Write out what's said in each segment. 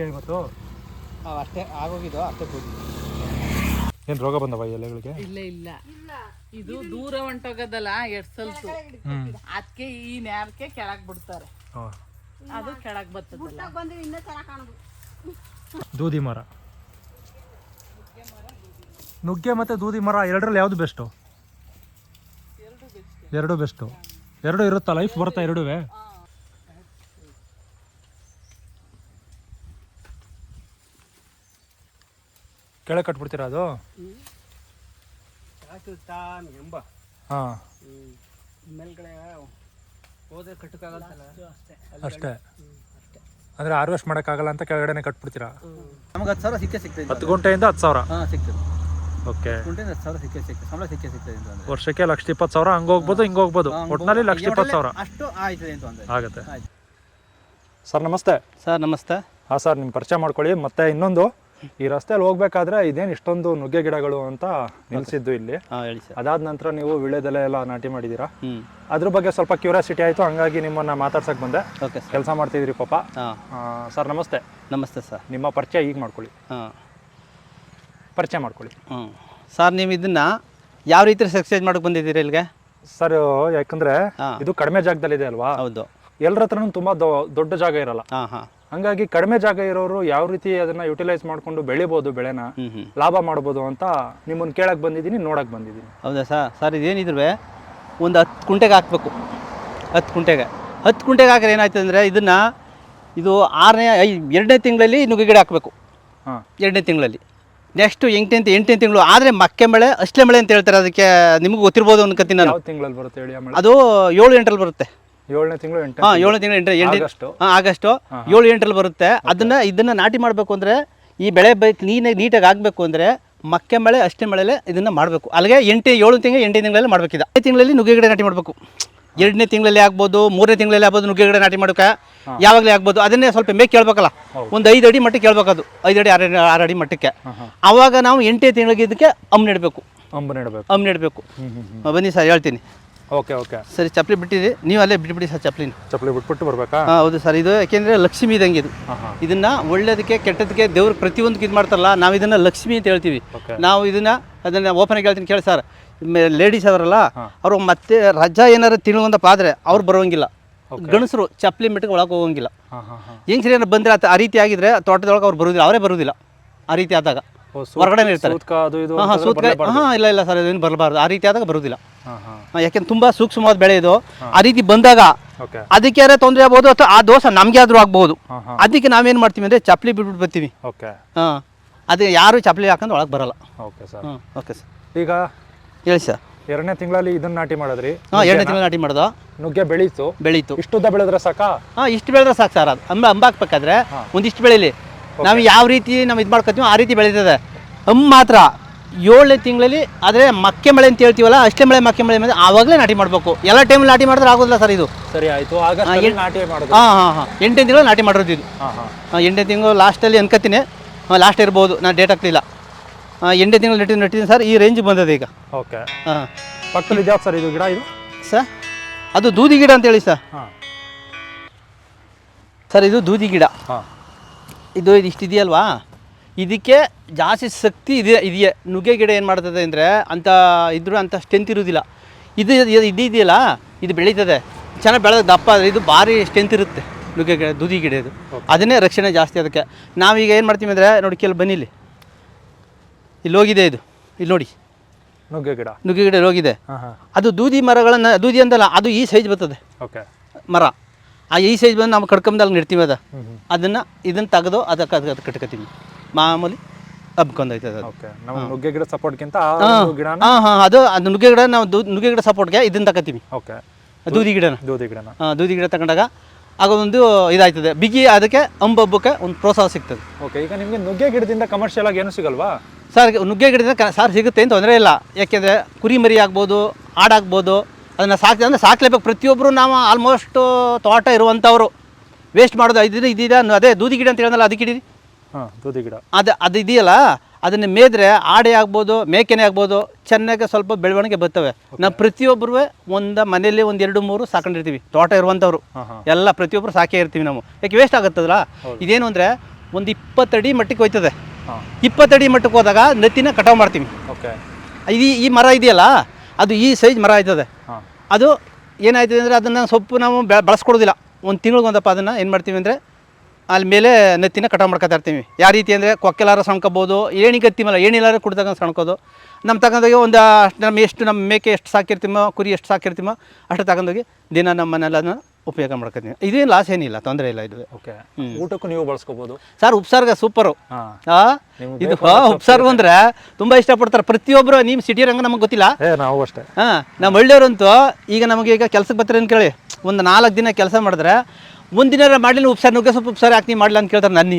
ಅಷ್ಟೇ ಇವತ್ತು ಅವು ಅಷ್ಟೇ ಆಗೋಗಿದ್ದು ಅಷ್ಟೇ ಕೂಗಿದ್ದು ಏನು ರೋಗ ಬಂದವ ಎಲೆಗಳಿಗೆ? ಇಲ್ಲ ಇಲ್ಲ. ಇದು ದೂರ ಹೊಂಟೋಗೋದಲ್ಲ ಎಡ್ಸಲ್ತು ಹ್ಮ್ ಅದಕ್ಕೆ ಈ ನ್ಯಾರಕ್ಕೆ ಕೆಳಗ್ ಬಿಡ್ತಾರೆ. ಹಾಂ. ಅದು ಕೆಳಗ್ ಬರ್ತದೆ ದೂದಿ ಮರ. ನುಗ್ಗೆ ಮತ್ತೆ ದೂದಿ ಮರ ಎರಡರಲ್ಲಿ ಯಾವುದು ಬೆಸ್ಟು? ಎರಡು ಬೆಸ್ಟು. ಎರಡು ಇರುತ್ತಾ ಲೈಫ್ ಬರುತ್ತಾ ಎರಡುವೆ? ಕೆಳಗೆ ಕಟ್ಬಿಡ್ತೀರಾ ಅದು? ತಾನ್ ಎಂಬ. ಹಾಂ. ಮೇಲ್ಗಡೆ ಹೋದ್ರೆ ಕಟ್ಟಕ್ಕಾಗಲ್ಲ ಅಷ್ಟೇ. ಅಂದ್ರೆ ಅಂದರೆ ಹಾರ್ವೆಸ್ಟ್ ಮಾಡೋಕ್ಕಾಗಲ್ಲ ಅಂತ ಕೆಳಗಡೆನೆ ಕಟ್ಬಿಡ್ತೀರಾ? ನಮ್ಗೆ ಹತ್ತು ಸಾವಿರ ಸಿಕ್ಕೇ ಸಿಗ್ತದೆ ಹತ್ತು ಗುಂಟೆಯಿಂದ ಹತ್ತು ಸಾವಿರ? ಹಾಂ ಸಿಗ್ತದೆ. ಓಕೆ ಕುಂಟೆಯಿಂದ ಹತ್ತು ಸಾವಿರ ಸಿಕ್ಕೇ ಸಿಗ್ತದೆ. ಸಂಬಳ ಸಿಕ್ಕೇ ಸಿಗ್ತದೆ ವರ್ಷಕ್ಕೆ ಲಕ್ಷ ಇಪ್ಪತ್ತು ಸಾವಿರ ಹಂಗೆ ಹೋಗ್ಬೋದು ಹಿಂಗೆ ಹೋಗ್ಬೋದು. ಒಟ್ಟಿನಲ್ಲಿ ಲಕ್ಷ ಇಪ್ಪತ್ತು ಸಾವಿರ. ಅಷ್ಟು ಆಯ್ತದೆ ಅಂತ ಅಂದ್ರೆ. ಆಗುತ್ತೆ. ಆಯ್ತು. ಸರ್ ನಮಸ್ತೆ. ಸರ್ ನಮಸ್ತೆ. ಹಾಂ ಸರ್ ನಿಮ್ಮ ಪರಿಚಯ ಮಾಡ್ಕೊಳ್ಳಿ. ಮತ್ತೆ ಇನ್ನೊಂದು. ಈ ರಸ್ತೆಯಲ್ಲಿ ಹೋಗ್ಬೇಕಾದ್ರೆ ಇದೇನು ಇಷ್ಟೊಂದು ನುಗ್ಗೆ ಗಿಡಗಳು ಅಂತ ನಿಲ್ಸಿದ್ದು ಇಲ್ಲಿ. ಹಾಂ ಹೇಳಿ ಸರ್. ಅದಾದ ನಂತರ ನೀವು ವಿಳೆದೆಲೆ ಎಲ್ಲ ನಾಟಿ ಮಾಡಿದ್ದೀರಾ ಹ್ಞೂ ಅದ್ರ ಬಗ್ಗೆ ಸ್ವಲ್ಪ ಕ್ಯೂರಿಯಾಸಿಟಿ ಆಯಿತು ಹಂಗಾಗಿ ನಿಮ್ಮನ್ನ ಮಾತಾಡ್ಸಕ್ ಬಂದೆ. Okay sir. ಕೆಲಸ ಮಾಡ್ತಿದ್ರಿ ಪಾಪ. ಹಾಂ. ಸರ್ ನಮಸ್ತೆ. ನಮಸ್ತೆ ಸರ್. ನಿಮ್ಮ ಪರಿಚಯ ಈಗ ಮಾಡ್ಕೊಳ್ಳಿ. ಹಾಂ. ಪರಿಚಯ ಮಾಡ್ಕೊಳ್ಳಿ. ಹ್ಞೂ ಸರ್ ನೀವು ಇದನ್ನ ಯಾವ ರೀತಿ ಸಕ್ಸೆಸ್ ಮಾಡಕ್ ಬಂದಿದ್ದೀರಿ ಇಲ್ಲಿಗೆ? ಸರ್ ಯಾಕಂದ್ರೆ ಹಾ. ಇದು ಕಡಿಮೆ ಜಾಗದಲ್ಲಿದೆ ಅಲ್ವಾ? ಹೌದು. ಎಲ್ಲರ ಹತ್ರನೂ ತುಂಬಾ ದೊ- ದೊಡ್ಡ ಜಾಗ ಇರಲ್ಲ. ಹಾಂ ಹಾಂ. ಹಂಗಾಗಿ ಕಡಿಮೆ ಜಾಗ ಇರೋರು ಯಾವ ರೀತಿ ಅದನ್ನ ಯುಟಿಲೈಸ್ ಮಾಡ್ಕೊಂಡು ಬೆಳಿಬೋದು ಬೆಳೆನ ಲಾಭ ಮಾಡ್ಬೋದು ಅಂತ ನಿಮ್ಮನ್ನ ಕೇಳಕ್ ಬಂದಿದ್ದೀನಿ ನೋಡಕ್ ಬಂದಿದ್ದೀನಿ. ಹೌದಾ ಸರ್ ಸರ್ ಇದೇನಿದ್ರೆ ಒಂದು ಹತ್ತು ಕುಂಟೆಗೆ ಹಾಕಬೇಕು. ಹತ್ತು ಕುಂಟೆಗೆ. ಹತ್ತು ಕುಂಟೆಗೆ ಹಾಕಿದ್ರೆ ಏನಾಯ್ತು ಅಂದರೆ ಇದನ್ನು ಇದು ಆರನೇ ಐ ಎರಡನೇ ತಿಂಗಳಲ್ಲಿ ನುಗ್ಗೆ ಗಿಡ ಹಾಕಬೇಕು. ಹಾಂ. ಎರಡನೇ ತಿಂಗಳಲ್ಲಿ. ನೆಕ್ಸ್ಟು ಎಂಟನೇ ಎಂಟನೇ ತಿಂಗಳು ಆದರೆ ಮಕ್ಕೆ ಮಳೆ ಅಷ್ಟೇ ಮಳೆ ಅಂತ ಹೇಳ್ತಾರೆ ಅದಕ್ಕೆ ನಿಮಗೆ ಗೊತ್ತಿರ್ಬೋದು ಅನ್ಕೋತೀನಿ ನಾನು. ತಿಂಗಳಲ್ಲಿ ಬರುತ್ತೆ ಹೇಳಿ ಅದು ಏಳು ಎಂಟರಲ್ಲಿ ಬರುತ್ತೆ. ಏಳನೇ ತಿಂಗಳು ಎಂಟು ಹಾಂ ಏಳನೇ ತಿಂಗಳು ಎಂಟು ಆಗಸ್ಟ್. ಆಗಸ್ಟು. ಹಾಂ ಆಗಸ್ಟು ಏಳು ಎಂಟರಲ್ಲಿ ಬರುತ್ತೆ. ಅದನ್ನ ಇದನ್ನ ನಾಟಿ ಮಾಡಬೇಕು ಅಂದರೆ ಈ ಬೆಳೆ ಬೈಕ್ ನೀನಾಗಿ ನೀಟಾಗಿ ಆಗಬೇಕು ಅಂದರೆ ಮಕ್ಕೆ ಮಳೆ ಅಷ್ಟೇ ಮಳೆಲೆ ಇದನ್ನು ಮಾಡಬೇಕು. ಅಲ್ಲಿಗೆ ಎಂಟು ಏಳು ತಿಂಗಳು ಎಂಟನೇ ತಿಂಗಳಲ್ಲಿ ಮಾಡಬೇಕಿದೆ. ಐದು ತಿಂಗಳಲ್ಲಿ ನುಗ್ಗೆ ಗಿಡ ನಾಟಿ ಮಾಡಬೇಕು. ಎರಡನೇ ತಿಂಗಳಲ್ಲಿ ಆಗ್ಬೋದು ಮೂರನೇ ತಿಂಗಳಲ್ಲಿ ಆಗ್ಬೋದು ನುಗ್ಗೆಗಿಡ ನಾಟಿ ಮಾಡೋಕೆ ಯಾವಾಗಲೇ ಆಗ್ಬೋದು. ಅದನ್ನೇ ಸ್ವಲ್ಪ ಮೇಕ್ ಕೇಳ್ಬೇಕಲ್ಲ. ಒಂದು ಐದು ಅಡಿ ಮಟ್ಟಕ್ಕೆ ಕೇಳ್ಬೇಕು ಅದು ಐದು ಅಡಿ ಆರು ಆರು ಅಡಿ ಮಟ್ಟಕ್ಕೆ. ಆವಾಗ ನಾವು ಎಂಟೇ ತಿಂಗಳಿಗೆ ಇದಕ್ಕೆ ಅಮ್ ನೆಡಬೇಕು. ಅಂಬು ನೆಡಬೇಕು. ಅಮ್ ನೆಡಬೇಕು ಬನ್ನಿ ಸರ್ ಹೇಳ್ತೀನಿ. Okay okay. ಸರಿ ಚಪ್ಪಲಿ ಬಿಟ್ಟಿರಿ ನೀವು ಅಲ್ಲೇ ಬಿಟ್ಬಿಡಿ ಸರ್ ಚಪ್ಪಲಿನ. ಚಪ್ಪಲಿ ಬಿಟ್ಬಿಟ್ಟು ಬರ್ಬೇಕಾ? ಹಾಂ ಹೌದು ಸರ್. ಇದು ಯಾಕೆಂದ್ರೆ ಲಕ್ಷ್ಮಿ ಇದಂಗೆ ಇದು. ಇದನ್ನ ಒಳ್ಳೇದಕ್ಕೆ ಕೆಟ್ಟದಕ್ಕೆ ದೇವ್ರ ಪ್ರತಿಯೊಂದಕ್ಕೆ ಇದು ಮಾಡ್ತಾರಲ್ಲ ನಾವು ಇದನ್ನ ಲಕ್ಷ್ಮಿ ಅಂತ ಹೇಳ್ತೀವಿ. ನಾವು ಇದನ್ನ ಅದನ್ನ ಓಪನ್ ಆಗಿ ಹೇಳ್ತೀನಿ ಕೇಳಿ ಸರ್. ಲೇಡೀಸ್ ಅವರಲ್ಲ ಅವರು ಮತ್ತೆ ರಜಾ ಏನಾರು ತಿಳುವಂದಪ್ಪ ಆದ್ರೆ ಅವ್ರು ಬರೋಂಗಿಲ್ಲ. ಗಣಸರು ಚಪ್ಪಲಿ ಮೆಟ್ಟಿಗೆ ಒಳಗೆ ಹೋಗಂಗಿಲ್ಲ. ಹೆಂಗ್ ಸರಿ ಏನಾರ ಬಂದ್ರೆ ಆ ರೀತಿ ಆಗಿದ್ರೆ ತೋಟದೊಳಗೆ ಅವ್ರು ಬರೋದಿಲ್ಲ ಅವರೇ ಬರೋದಿಲ್ಲ. ಆ ರೀತಿ ಆದಾಗ. ಹೊರಗಡೆ ಇರ್ತಾರೆ. ಹಾಂ ಸೂತ್ಕ ಹಾಂ ಇಲ್ಲ ಇಲ್ಲ ಸರ್ ಏನು ಬರಬಾರ್ದು ಆ ರೀತಿ ಆದಾಗ ಬರೋದಿಲ್ಲ. ಯಾಕೆಂದ್ರೆ ತುಂಬ ಸೂಕ್ಷ್ಮವಾದ ಬೆಳೆ ಇದು. ಆ ರೀತಿ ಬಂದಾಗ ಅದಕ್ಕೆ ಯಾರೇ ತೊಂದರೆ ಆಗ್ಬೋದು ಅಥವಾ ಆ ದೋಸೆ ನಮ್ಗೆ ಆದರೂ ಆಗ್ಬೋದು ಅದಕ್ಕೆ ನಾವೇನು ಮಾಡ್ತೀವಿ ಅಂದ್ರೆ ಚಪ್ಪಲಿ ಬಿಟ್ಬಿಟ್ಟು ಬರ್ತೀವಿ. ಓಕೆ. ಹಾಂ ಅದೇ ಯಾರು ಚಪ್ಪಲಿ ಹಾಕೊಂಡು ಒಳಗೆ ಬರಲ್ಲ. Okay sir. Okay sir. ಈಗ ಹೇಳಿ ಸರ್. ಎರಡನೇ ತಿಂಗಳಲ್ಲಿ ಇದನ್ನ ನಾಟಿ ಮಾಡಿದ್ರಿ. ಹಾಂ ಎರಡನೇ ತಿಂಗಳು ನಾಟಿ ಮಾಡ್ದು ನುಗ್ಗೆ ಬೆಳೀತು. ಬೆಳೀತು. ಇಷ್ಟುದ್ದ ಬೆಳೆದ್ರೆ ಸಾಕಾ? ಹಾಂ ಇಷ್ಟು ಬೆಳೆದ್ರೆ ಸಾಕು ಸರ್. ಅದು ಅಂಬ ಅಂಬಾಕ್ಬೇಕಾದ್ರೆ ಒಂದಿಷ್ಟು ಬೆಳೀಲಿ. ನಾವು ಯಾವ ರೀತಿ ನಾವು ಇದು ಮಾಡ್ಕೊತೀವೋ ಆ ರೀತಿ ಬೆಳೀತದೆ. ಹಮ್ ಮಾತ್ರ ಏಳನೇ ತಿಂಗಳಲ್ಲಿ ಆದರೆ ಮಕ್ಕೆ ಮಳೆ ಅಂತ ಹೇಳ್ತೀವಲ್ಲ ಅಷ್ಟೇ ಮಳೆ ಮಕ್ಕೆ ಮಳೆ ಮೇಲೆ ಆವಾಗಲೇ ನಾಟಿ ಮಾಡಬೇಕು. ಎಲ್ಲ ಟೈಮಲ್ಲಿ ನಾಟಿ ಮಾಡಿದ್ರೆ ಆಗೋದಿಲ್ಲ ಸರ್ ಇದು. ಸರಿ ಆಯಿತು. ನಾಟಿ ಮಾಡೋದು. ಹಾಂ ಹಾಂ ಹಾಂ. ಎಂಟನೇ ತಿಂಗಳು ನಾಟಿ ಮಾಡಿರೋದು ಇದು. ಹಾಂ ಎಂಟನೇ ತಿಂಗಳು ಲಾಸ್ಟಲ್ಲಿ ಅನ್ಕೋತೀನಿ. ಲಾಸ್ಟ್ ಇರ್ಬೋದು. ನಾನು ಡೇಟ್ ಹಾಕ್ಲಿಲ್ಲ. ಹಾಂ ಎಂಟನೇ ತಿಂಗಳು ನೆಟ್ಟಿದ್ದು ನೆಟ್ಟಿದ್ದೀನಿ ಸರ್. ಈ ರೇಂಜ್ ಬಂದದೆ ಈಗ. ಓಕೆ ಹಾಂ. ಪಕ್ಕದಲ್ಲಿ ಇದ್ಯಾವ್ದು ಸರ್ ಇದು ಗಿಡ ಇದು? ಸರ್ ಅದು ದೂದಿ ಗಿಡ ಅಂತ ಹೇಳಿ ಸರ್. ಹಾಂ. ಸರ್ ಇದು ದೂದಿ ಗಿಡ. ಹಾಂ. ಇದು ಇದು ಇಷ್ಟು ಇದೆಯಲ್ವಾ ಇದಕ್ಕೆ ಜಾಸ್ತಿ ಶಕ್ತಿ ಇದೆ ಇದೆಯೇ? ನುಗ್ಗೆ ಗಿಡ ಏನು ಮಾಡ್ತದೆ ಅಂದರೆ ಅಂಥ ಇದ್ರೂ ಅಂಥ ಸ್ಟ್ರೆಂತ್ ಇರೋದಿಲ್ಲ. ಇದು ಇದು ಇದು ಇದೆಯಲ್ಲ ಇದು ಬೆಳೀತದೆ. ಚೆನ್ನಾಗಿ ಬೆಳೆದ ದಪ್ಪ ಇದು ಭಾರಿ ಸ್ಟ್ರೆಂತ್ ಇರುತ್ತೆ ನುಗ್ಗೆ ಗಿಡ ದೂದಿ ಗಿಡ ಇದು ಅದನ್ನೇ ರಕ್ಷಣೆ ಜಾಸ್ತಿ ಅದಕ್ಕೆ. ನಾವೀಗ ಏನು ಮಾಡ್ತೀವಿ ಅಂದರೆ ನೋಡಿ ಕೆಲವು ಬನ್ನಿ ಇಲ್ಲಿ. ಇಲ್ಲಿ ಹೋಗಿದೆ ಇದು. ಇಲ್ಲಿ ನೋಡಿ. ನುಗ್ಗೆ ಗಿಡ. ನುಗ್ಗೆ ಗಿಡ ಹೋಗಿದೆ. ಅದು ದೂದಿ ಮರಗಳನ್ನು ದೂದಿ ಅಂತಲ್ಲ ಅದು ಈ ಸೈಜ್ ಬರ್ತದೆ. ಓಕೆ ಮರ. ಆ ಈ ಸೈಜ್ ಬಂದು ನಾವು ಕಡ್ಕೊಂಬಲ್ಲಿ ನಡ್ತೀವಿ ಅದ. ಅದನ್ನ ಇದನ್ನ ತೆಗೆದು ಅದಕ್ಕೆ ಅದಕ್ಕೆ ಅದು ಕಟ್ಕೋತೀವಿ ಮಾಮೂಲಿ ಹಬ್ಕೊಂಡೈತೆ ಅದು. ಓಕೆ ನಾವು ನುಗ್ಗೆ ಗಿಡ ಸಪೋರ್ಟ್ಗಿಂತ ಹಾಂ. ಹಾಂ ಅದು ಅದು ನುಗ್ಗೆ ಗಿಡ ನಾವು ದೂ ನುಗ್ಗೆ ಗಿಡ ಸಪೋರ್ಟ್ಗೆ ಇದನ್ನು ತಗೋತೀವಿ ಓಕೆ ದೂದಿ ಗಿಡನ. ದೂದಿ ಗಿಡನ. ಹಾಂ ದೂದಿ ಗಿಡ ತಗೊಂಡಾಗ ಆಗ ಒಂದು ಇದಾಯ್ತದೆ. ಬಿಗಿ ಅದಕ್ಕೆ ಅಂಬಬ್ಬಕ್ಕೆ ಒಂದು ಪ್ರೋತ್ಸಾಹ ಸಿಗ್ತದೆ. ಓಕೆ ಈಗ ನಿಮಗೆ ನುಗ್ಗೆ ಗಿಡದಿಂದ ಕಮರ್ಷಿಯಲ್ ಆಗಿ ಏನು ಸಿಗಲ್ವಾ? ಸರ್ ನುಗ್ಗೆ ಗಿಡದಿಂದ ಸಾರ್ ಸಾರು ಸಿಗುತ್ತೆ ಅಂತ ತೊಂದರೆ ಇಲ್ಲ. ಯಾಕೆಂದ್ರೆ ಕುರಿ ಮರಿ ಆಗ್ಬೋದು ಆಡಾಗ್ಬೋದು ಅದನ್ನು ಸಾಕಿ ಅಂದರೆ ಸಾಕ್ಲೇಬೇಕು. ಪ್ರತಿಯೊಬ್ಬರು ನಾವು ಆಲ್ಮೋಸ್ಟ್ ತೋಟ ಇರುವಂಥವ್ರು ವೇಸ್ಟ್ ಮಾಡೋದು ಇದಿದೆ ಇದಿದೆ ಅದೇ ದೂದಿ ಗಿಡ ಅಂತ ಹೇಳಿದ್ನಲ್ಲ ಅದಕ್ಕೆ ಇಡೀರಿ ಹಾಂ ದೂದಿ ಗಿಡ. ಅದು ಅದು ಇದೆಯಲ್ಲ ಅದನ್ನು ಮೇದ್ರೆ ಆಡೆ ಆಗ್ಬೋದು ಮೇಕೆನೆ ಆಗ್ಬೋದು ಚೆನ್ನಾಗಿ ಸ್ವಲ್ಪ ಬೆಳವಣಿಗೆ ಬರ್ತವೆ. ನಾವು ಪ್ರತಿಯೊಬ್ಬರು ಒಂದು ಮನೆಯಲ್ಲಿ ಒಂದು ಎರಡು ಮೂರು ಸಾಕೊಂಡಿರ್ತೀವಿ ತೋಟ ಇರುವಂಥವ್ರು ಎಲ್ಲ ಪ್ರತಿಯೊಬ್ಬರು ಸಾಕೇ ಇರ್ತೀವಿ ನಾವು. ಯಾಕೆ ವೇಸ್ಟ್ ಆಗುತ್ತದಲ್ಲ? ಇದೇನು ಅಂದರೆ ಒಂದು ಇಪ್ಪತ್ತಡಿ ಮಟ್ಟಕ್ಕೆ ಹೋಯ್ತದೆ. ಇಪ್ಪತ್ತಡಿ ಮಟ್ಟಕ್ಕೆ ಹೋದಾಗ ನೆತ್ತಿನ ಕಟಾವು ಮಾಡ್ತೀವಿ. ಓಕೆ ಇದು ಈ ಮರ ಇದೆಯಲ್ಲ ಅದು ಈ ಸೈಜ್ ಮರ ಆಯ್ತದೆ. ಅದು ಏನಾಯ್ತದೆ ಅಂದರೆ ಅದನ್ನು ಸೊಪ್ಪು ನಾವು ಬೆ, ಬಳಸ್ಕೊಡೋದಿಲ್ಲ. ಒಂದು ತಿಂಗಳಿಗೊಂದಪ್ಪ ಅದನ್ನು ಏನು ಮಾಡ್ತೀವಿ ಅಂದರೆ ಅಲ್ಲಿ ಮೇಲೆ ನೆತ್ತಿನ ಕಟಾವು ಮಾಡ್ಕೊತಾ ಇರ್ತೀವಿ. ಯಾವ ರೀತಿ ಅಂದರೆ ಕೊಕ್ಕೆಲಾರ ಸಣ್ಕೋಬೋದು ಏಣಿ ಗತ್ತಿಮಲ್ಲ ಏಣಿಲಾರ ಕುಡಿದಾಗ ಸಣ್ಕೋದು. ನಮ್ಮ ತಗೊಂಡೋಗಿ ಒಂದು, ಅಷ್ಟು ನಮ್ಮ ಎಷ್ಟು ನಮ್ಮ ಮೇಕೆ ಎಷ್ಟು ಸಾಕಿರ್ತೀಮೋ, ಕುರಿ ಎಷ್ಟು ಸಾಕಿರ್ತೀಮೋ ಅಷ್ಟು ತಗೊಂಡೋಗಿ ದಿನ ನಮ್ಮ ಮನೆಯೆಲ್ಲ ಉಪಯೋಗ ಮಾಡ್ಕೊತೀನಿ. ಇದೇನು ಲಾಸ್ ಏನಿಲ್ಲ ತೊಂದರೆ ಇಲ್ಲ ಇದು ಓಕೆ. ಊಟಕ್ಕೂ ನೀವು ಬಳಸ್ಕೋಬಹುದು ಸರ್ ಉಪ್ಸಾರ್ಗ ಸೂಪರು. ಇದು ಉಪ್ಸಾರ್ಗ ಅಂದ್ರೆ ತುಂಬಾ ಇಷ್ಟಪಡ್ತಾರೆ. ಪ್ರತಿಯೊಬ್ಬರು ನಿಮ್ ಸಿಟಿ ರಂಗ ನಮಗೆ ಗೊತ್ತಿಲ್ಲ. ನಾವು ಅಷ್ಟೇ. ಹಾಂ ನಮ್ಮ ಹಳ್ಳಿಯವ್ರಂತೂ ಈಗ ನಮಗೆ ಈಗ ಕೆಲಸಕ್ಕೆ ಬರ್ತಾರೆ ಅಂತ ಕೇಳಿ. ಒಂದು ನಾಲ್ಕು ದಿನ ಕೆಲಸ ಮಾಡಿದ್ರೆ ಒಂದಿನ ಮಾಡಲಿಲ್ಲ ಉಪ್ಸಾರು ನುಗ್ಗೆ ಸ್ವಲ್ಪ ಉಪ್ಸಾರು ಯಾಕೆ ನೀವು ಮಾಡಲಿಲ್ಲ ಅಂತ ಕೇಳ್ತಾರೆ ನನ್ನಿ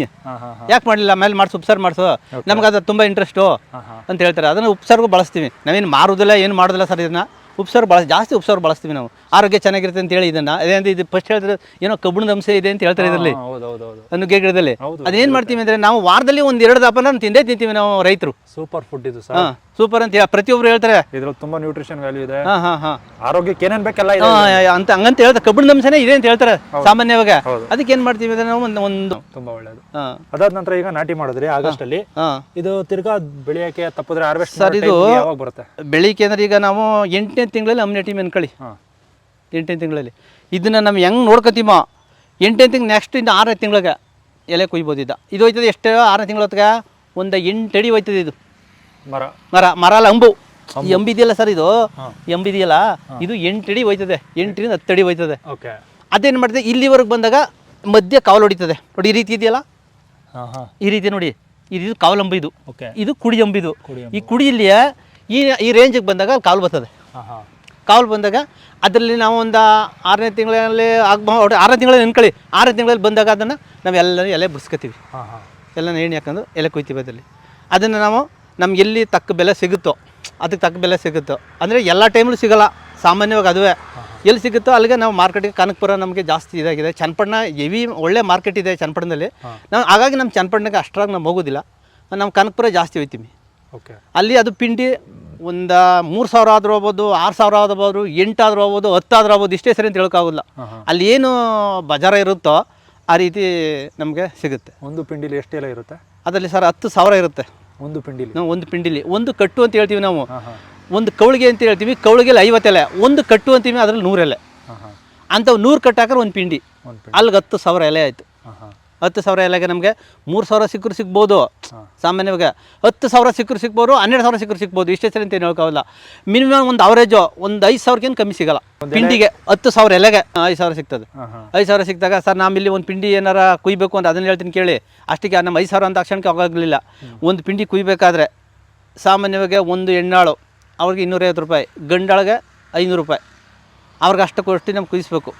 ಯಾಕೆ ಮಾಡಲಿಲ್ಲ? ಆಮೇಲೆ ಮಾಡಿಸು ಉಪ್ಸಾರು ಮಾಡಿಸು. ನಮ್ಗೆ ಅದು ತುಂಬ ಇಂಟ್ರೆಸ್ಟು ಅಂತ ಹೇಳ್ತಾರೆ. ಅದನ್ನು ಉಪ್ಸಾರ್ಗೂ ಬಳಸ್ತೀವಿ. ನಾವೇನು ಮಾರೋದಿಲ್ಲ ಏನು ಮಾಡೋದಿಲ್ಲ ಸರ್ ಇದನ್ನ. ಉಪ್ಸಾರು ಬಳಸ್ ಜಾಸ್ತಿ ಉಪ್ಸಾರು ಬಳಸ್ತೀವಿ ನಾವು. ಆರೋಗ್ಯ ಚೆನ್ನಾಗಿರುತ್ತೆ ಅಂತ ಹೇಳಿ ಇದನ್ನ. ಅದೇಂದ್ರೆ ಇದು ಫಸ್ಟ್ ಹೇಳಿದ್ರೆ ಏನೋ ಕಬ್ಬಿಣದ ಅಂಶ ಇದೆ ಅಂತ ಹೇಳ್ತಾರೆ ಇದರಲ್ಲಿ. ನುಗ್ಗೆ ಗಿಡದಲ್ಲಿ ಅದೇನ್ ಮಾಡ್ತೀವಿ ಅಂದ್ರೆ ನಾವು ವಾರದಲ್ಲಿ ಒಂದ್ ಎರಡು ದಪ್ಪನ ತಿಂದೇ ತಿಂತೀವಿ ನಾವು ರೈತರು. ಸೂಪರ್ ಫುಡ್ ಇದು ಸರ್ ಸೂಪರ್ ಅಂತ ಪ್ರತಿಯೊಬ್ರು ಪ್ರತಿಯೊಬ್ಬರು ಹೇಳ್ತಾರೆ. ಇದ್ರಲ್ಲಿ ತುಂಬಾ ನ್ಯೂಟ್ರಿಷನ್ ವ್ಯಾಲ್ಯೂ ಇದೆ. ಆರೋಗ್ಯಕ್ಕೆ ಏನೇನ್ ಬೇಕಲ್ಲ ಅಂತ ಹಂಗಂತ ಹೇಳ್ತಾರೆ ಕಬ್ಬಿಣದ ಅಂಶನೇ ಇದೆ ಅಂತ ಹೇಳ್ತಾರೆ ಸಾಮಾನ್ಯವಾಗ. ಅದಕ್ಕೆ ಏನ್ ಮಾಡ್ತೀವಿ ಅಂದ್ರೆ ನಾವು ಒಂದು ತುಂಬಾ ಒಳ್ಳೇದು. ಹಾಂ. ಅದಾದ ನಂತರ ಈಗ ನಾಟಿ ಮಾಡಿದ್ರಿ ಆಗಸ್ಟ್ ಅಲ್ಲಿ ಇದು ತಿರ್ಗಾ ಬೆಳೆಯಕ್ಕೆ ತಪ್ಪಿದ್ರೆ ಹಾರ್ವೆಸ್ಟ್ ಸರ್, ಇದು- ಯಾವಾಗ ಬರುತ್ತೆ? ಬೆಳಿಗ್ಗೆ ಅಂದ್ರೆ ಈಗ ನಾವು ಎಂಟನೇ ತಿಂಗಳಲ್ಲಿ ಅಮ್ನೆ ಟೀಮ್ ಅನ್ಕೊಳ್ಳಿ ಎಂಟನೇ ತಿಂಗಳಲ್ಲಿ. ಇದನ್ನು ನಾವು ಹೆಂಗೆ ನೋಡ್ಕೊತೀಮೋ ಎಂಟನೇ ತಿಂಗ್ಳು ನೆಕ್ಸ್ಟ್ ಇನ್ನು ಆರನೇ ತಿಂಗಳಿಗೆ ಎಲೆ ಕೊಯ್ಬೋದು ಇದು. ಇದು ಹೋಯ್ತದೆ ಎಷ್ಟು ಆರನೇ ತಿಂಗಳ ಹೊತ್ತಿಗೆ ಒಂದು ಎಂಟು ಅಡಿ ಹೋಯ್ತದೆ ಇದು. ಮರ. ಮರ ಮರ ಅಲ್ಲ ಅಂಬು. ಈ ಅಂಬು. ಇದೆಯಲ್ಲ ಸರ್ ಇದು? ಎಂಬಿದೆಯಲ್ಲ ಇದೆಯಲ್ಲ ಇದು ಎಂಟು ಅಡಿ ಹೋಯ್ತದೆ. ಎಂಟರಿಂದ ಹತ್ತು ಅಡಿ ಹೋಯ್ತದೆ. ಓಕೆ. ಅದೇನು ಮಾಡ್ತದೆ? ಇಲ್ಲಿವರೆಗೆ ಬಂದಾಗ ಮಧ್ಯ ಕಾವಲು ಹೊಡಿತದೆ. ನೋಡಿ ಈ ರೀತಿ ಇದೆಯಲ್ಲ? ಈ ರೀತಿ ನೋಡಿ. ಇದು ಕಾವಲಂಬ ಇದು. ಇದು ಕುಡಿ ಅಂಬಿದು ಈ ಕುಡಿಯಲ್ಲಿ ಈ ಈ ರೇಂಜಿಗೆ ಬಂದಾಗ ಕಾಲು ಬರ್ತದೆ. ಕಾವಲು ಬಂದಾಗ ಅದರಲ್ಲಿ ನಾವು ಒಂದು ಆರನೇ ತಿಂಗಳಲ್ಲಿ ಆಗ್ಬೋದು ಆರನೇ ತಿಂಗಳಲ್ಲಿ ನಿಂತ್ಕೊಳ್ಳಿ ಆರನೇ ತಿಂಗಳಲ್ಲಿ ಬಂದಾಗ ಅದನ್ನು ನಾವು ಎಲ್ಲ ಎಲೆ ಬಿಡಿಸ್ಕೊತೀವಿ ಎಲ್ಲ ಎಣ್ಣೆ ಹಾಕೊಂಡು ಎಲೆ ಕೊಯ್ತೀವಿ ಅದರಲ್ಲಿ. ಅದನ್ನು ನಾವು ನಮ್ಗೆ ಎಲ್ಲಿ ತಕ್ಕ ಬೆಲೆ ಸಿಗುತ್ತೋ ಅದಕ್ಕೆ ತಕ್ಕ ಬೆಲೆ ಸಿಗುತ್ತೋ ಅಂದರೆ ಎಲ್ಲ ಟೈಮಲ್ಲೂ ಸಿಗೋಲ್ಲ ಸಾಮಾನ್ಯವಾಗಿ ಅದುವೇ. ಎಲ್ಲಿ ಸಿಗುತ್ತೋ ಅಲ್ಲಿಗೆ ನಾವು ಮಾರ್ಕೆಟಿಗೆ ಕನಕಪುರ ನಮಗೆ ಜಾಸ್ತಿ ಇದಾಗಿದೆ. ಚನ್ನಪಟ್ಟಣ ಹೆವಿ ಒಳ್ಳೆ ಮಾರ್ಕೆಟ್ ಇದೆ ಚನ್ನಪಟ್ಟಣದಲ್ಲಿ. ನಾವು ಹಾಗಾಗಿ ನಮ್ಮ ಚನ್ನಪಟ್ಟಣಕ್ಕೆ ಅಷ್ಟ್ರಾಗಿ ನಾವು ಹೋಗೋದಿಲ್ಲ. ನಾವು ಕನಕಪುರ ಜಾಸ್ತಿ ಹೋಗ್ತೀವಿ. ಓಕೆ ಅಲ್ಲಿ ಅದು ಪಿಂಡಿ ಒಂದು ಮೂರು ಸಾವಿರ ಆದರೂ ಆಗ್ಬೋದು ಆರು ಸಾವಿರ ಆದ್ರೂ ಎಂಟಾದರೂ ಆಗ್ಬೋದು ಹತ್ತಾದ್ರೂ ಆಗ್ಬೋದು ಇಷ್ಟೇ ಸರಿ ಅಂತ ಹೇಳೋಕ್ಕಾಗಲ್ಲ ಅಲ್ಲಿ ಏನು ಬಜಾರ ಇರುತ್ತೋ ಆ ರೀತಿ ನಮಗೆ ಸಿಗುತ್ತೆ. ಒಂದು ಪಿಂಡಿಲಿ ಎಷ್ಟೆಲ್ಲ ಇರುತ್ತೆ? ಅದರಲ್ಲಿ ಸರ್ ಹತ್ತು ಸಾವಿರ ಇರುತ್ತೆ. ಒಂದು ಪಿಂಡಿಲಿ. ನಾವು ಒಂದು ಪಿಂಡಿಲಿ ಒಂದು ಕಟ್ಟು ಅಂತ ಹೇಳ್ತೀವಿ ನಾವು. ಒಂದು ಕೌಳಿಗೆ ಅಂತ ಹೇಳ್ತೀವಿ ಕೌಳಿಗೆಲ್ಲ ಐವತ್ತೆಲೆ ಒಂದು ಕಟ್ಟು ಅಂತೀವಿ ಅದ್ರಲ್ಲಿ ನೂರೆಲೆ ಅಂತ ಅಂಥವು ನೂರು ಕಟ್ಟಾಕ್ರೆ ಒಂದು ಪಿಂಡಿ. ಅಲ್ಲಿಗೆ ಹತ್ತು ಸಾವಿರ ಎಲೆ ಆಯಿತು. ಹತ್ತು ಸಾವಿರ ಎಲೆಗೆ ನಮಗೆ ಮೂರು ಸಾವಿರ ಸಿಕ್ಕರು ಸಿಗ್ಬೋದು. ಸಾಮಾನ್ಯವಾಗಿ ಹತ್ತು ಸಾವಿರ ಸಿಕ್ಕರು ಸಿಗ್ಬೋದು ಹನ್ನೆರಡು ಸಾವಿರ ಸಿಕ್ಕರು ಸಿಗ್ಬೋದು. ಇಷ್ಟೇ ಸರಿ ಅಂತ ಏನು ಹೇಳೋಕ್ಕಾಗಲ್ಲ. ಮಿನಿಮಮ್ ಒಂದು ಅವರೇಜು ಒಂದು ಐದು ಸಾವಿರಕ್ಕೇನು ಕಮ್ಮಿ ಸಿಗಲ್ಲ. ಪಿಂಡಿಗೆ ಹತ್ತು ಸಾವಿರ ಎಲೆಗೆ ಐದು ಸಾವಿರ ಸಿಗ್ತದೆ. ಐದು ಸಾವಿರ ಸಿಕ್ಕಿದಾಗ ಸರ್ ನಮ್ಮಲ್ಲಿ ಒಂದು ಪಿಂಡಿ ಏನಾರ ಕುಯ್ಬೇಕು ಅಂತ ಅದನ್ನು ಹೇಳ್ತೀನಿ ಕೇಳಿ. ಅಷ್ಟಕ್ಕೆ ನಮ್ಮ ಐದು ಸಾವಿರ ಅಂತ ತಕ್ಷಣಕ್ಕೆ ಹೋಗಲಿಲ್ಲ ಒಂದು ಪಿಂಡಿ ಕುಯ್ಬೇಕಾದ್ರೆ ಸಾಮಾನ್ಯವಾಗಿ ಒಂದು ಹೆಣ್ಣಾಳು ಅವ್ರಿಗೆ ಇನ್ನೂರೈವತ್ತು ರೂಪಾಯಿ. ಗಂಡಾಳಿಗೆ ಐನೂರು ರೂಪಾಯಿ. ಅವ್ರಿಗೆ ಅಷ್ಟು ಕೊಟ್ಟು ನಮ್ಗೆ ಕುದಿಸ್ಬೇಕು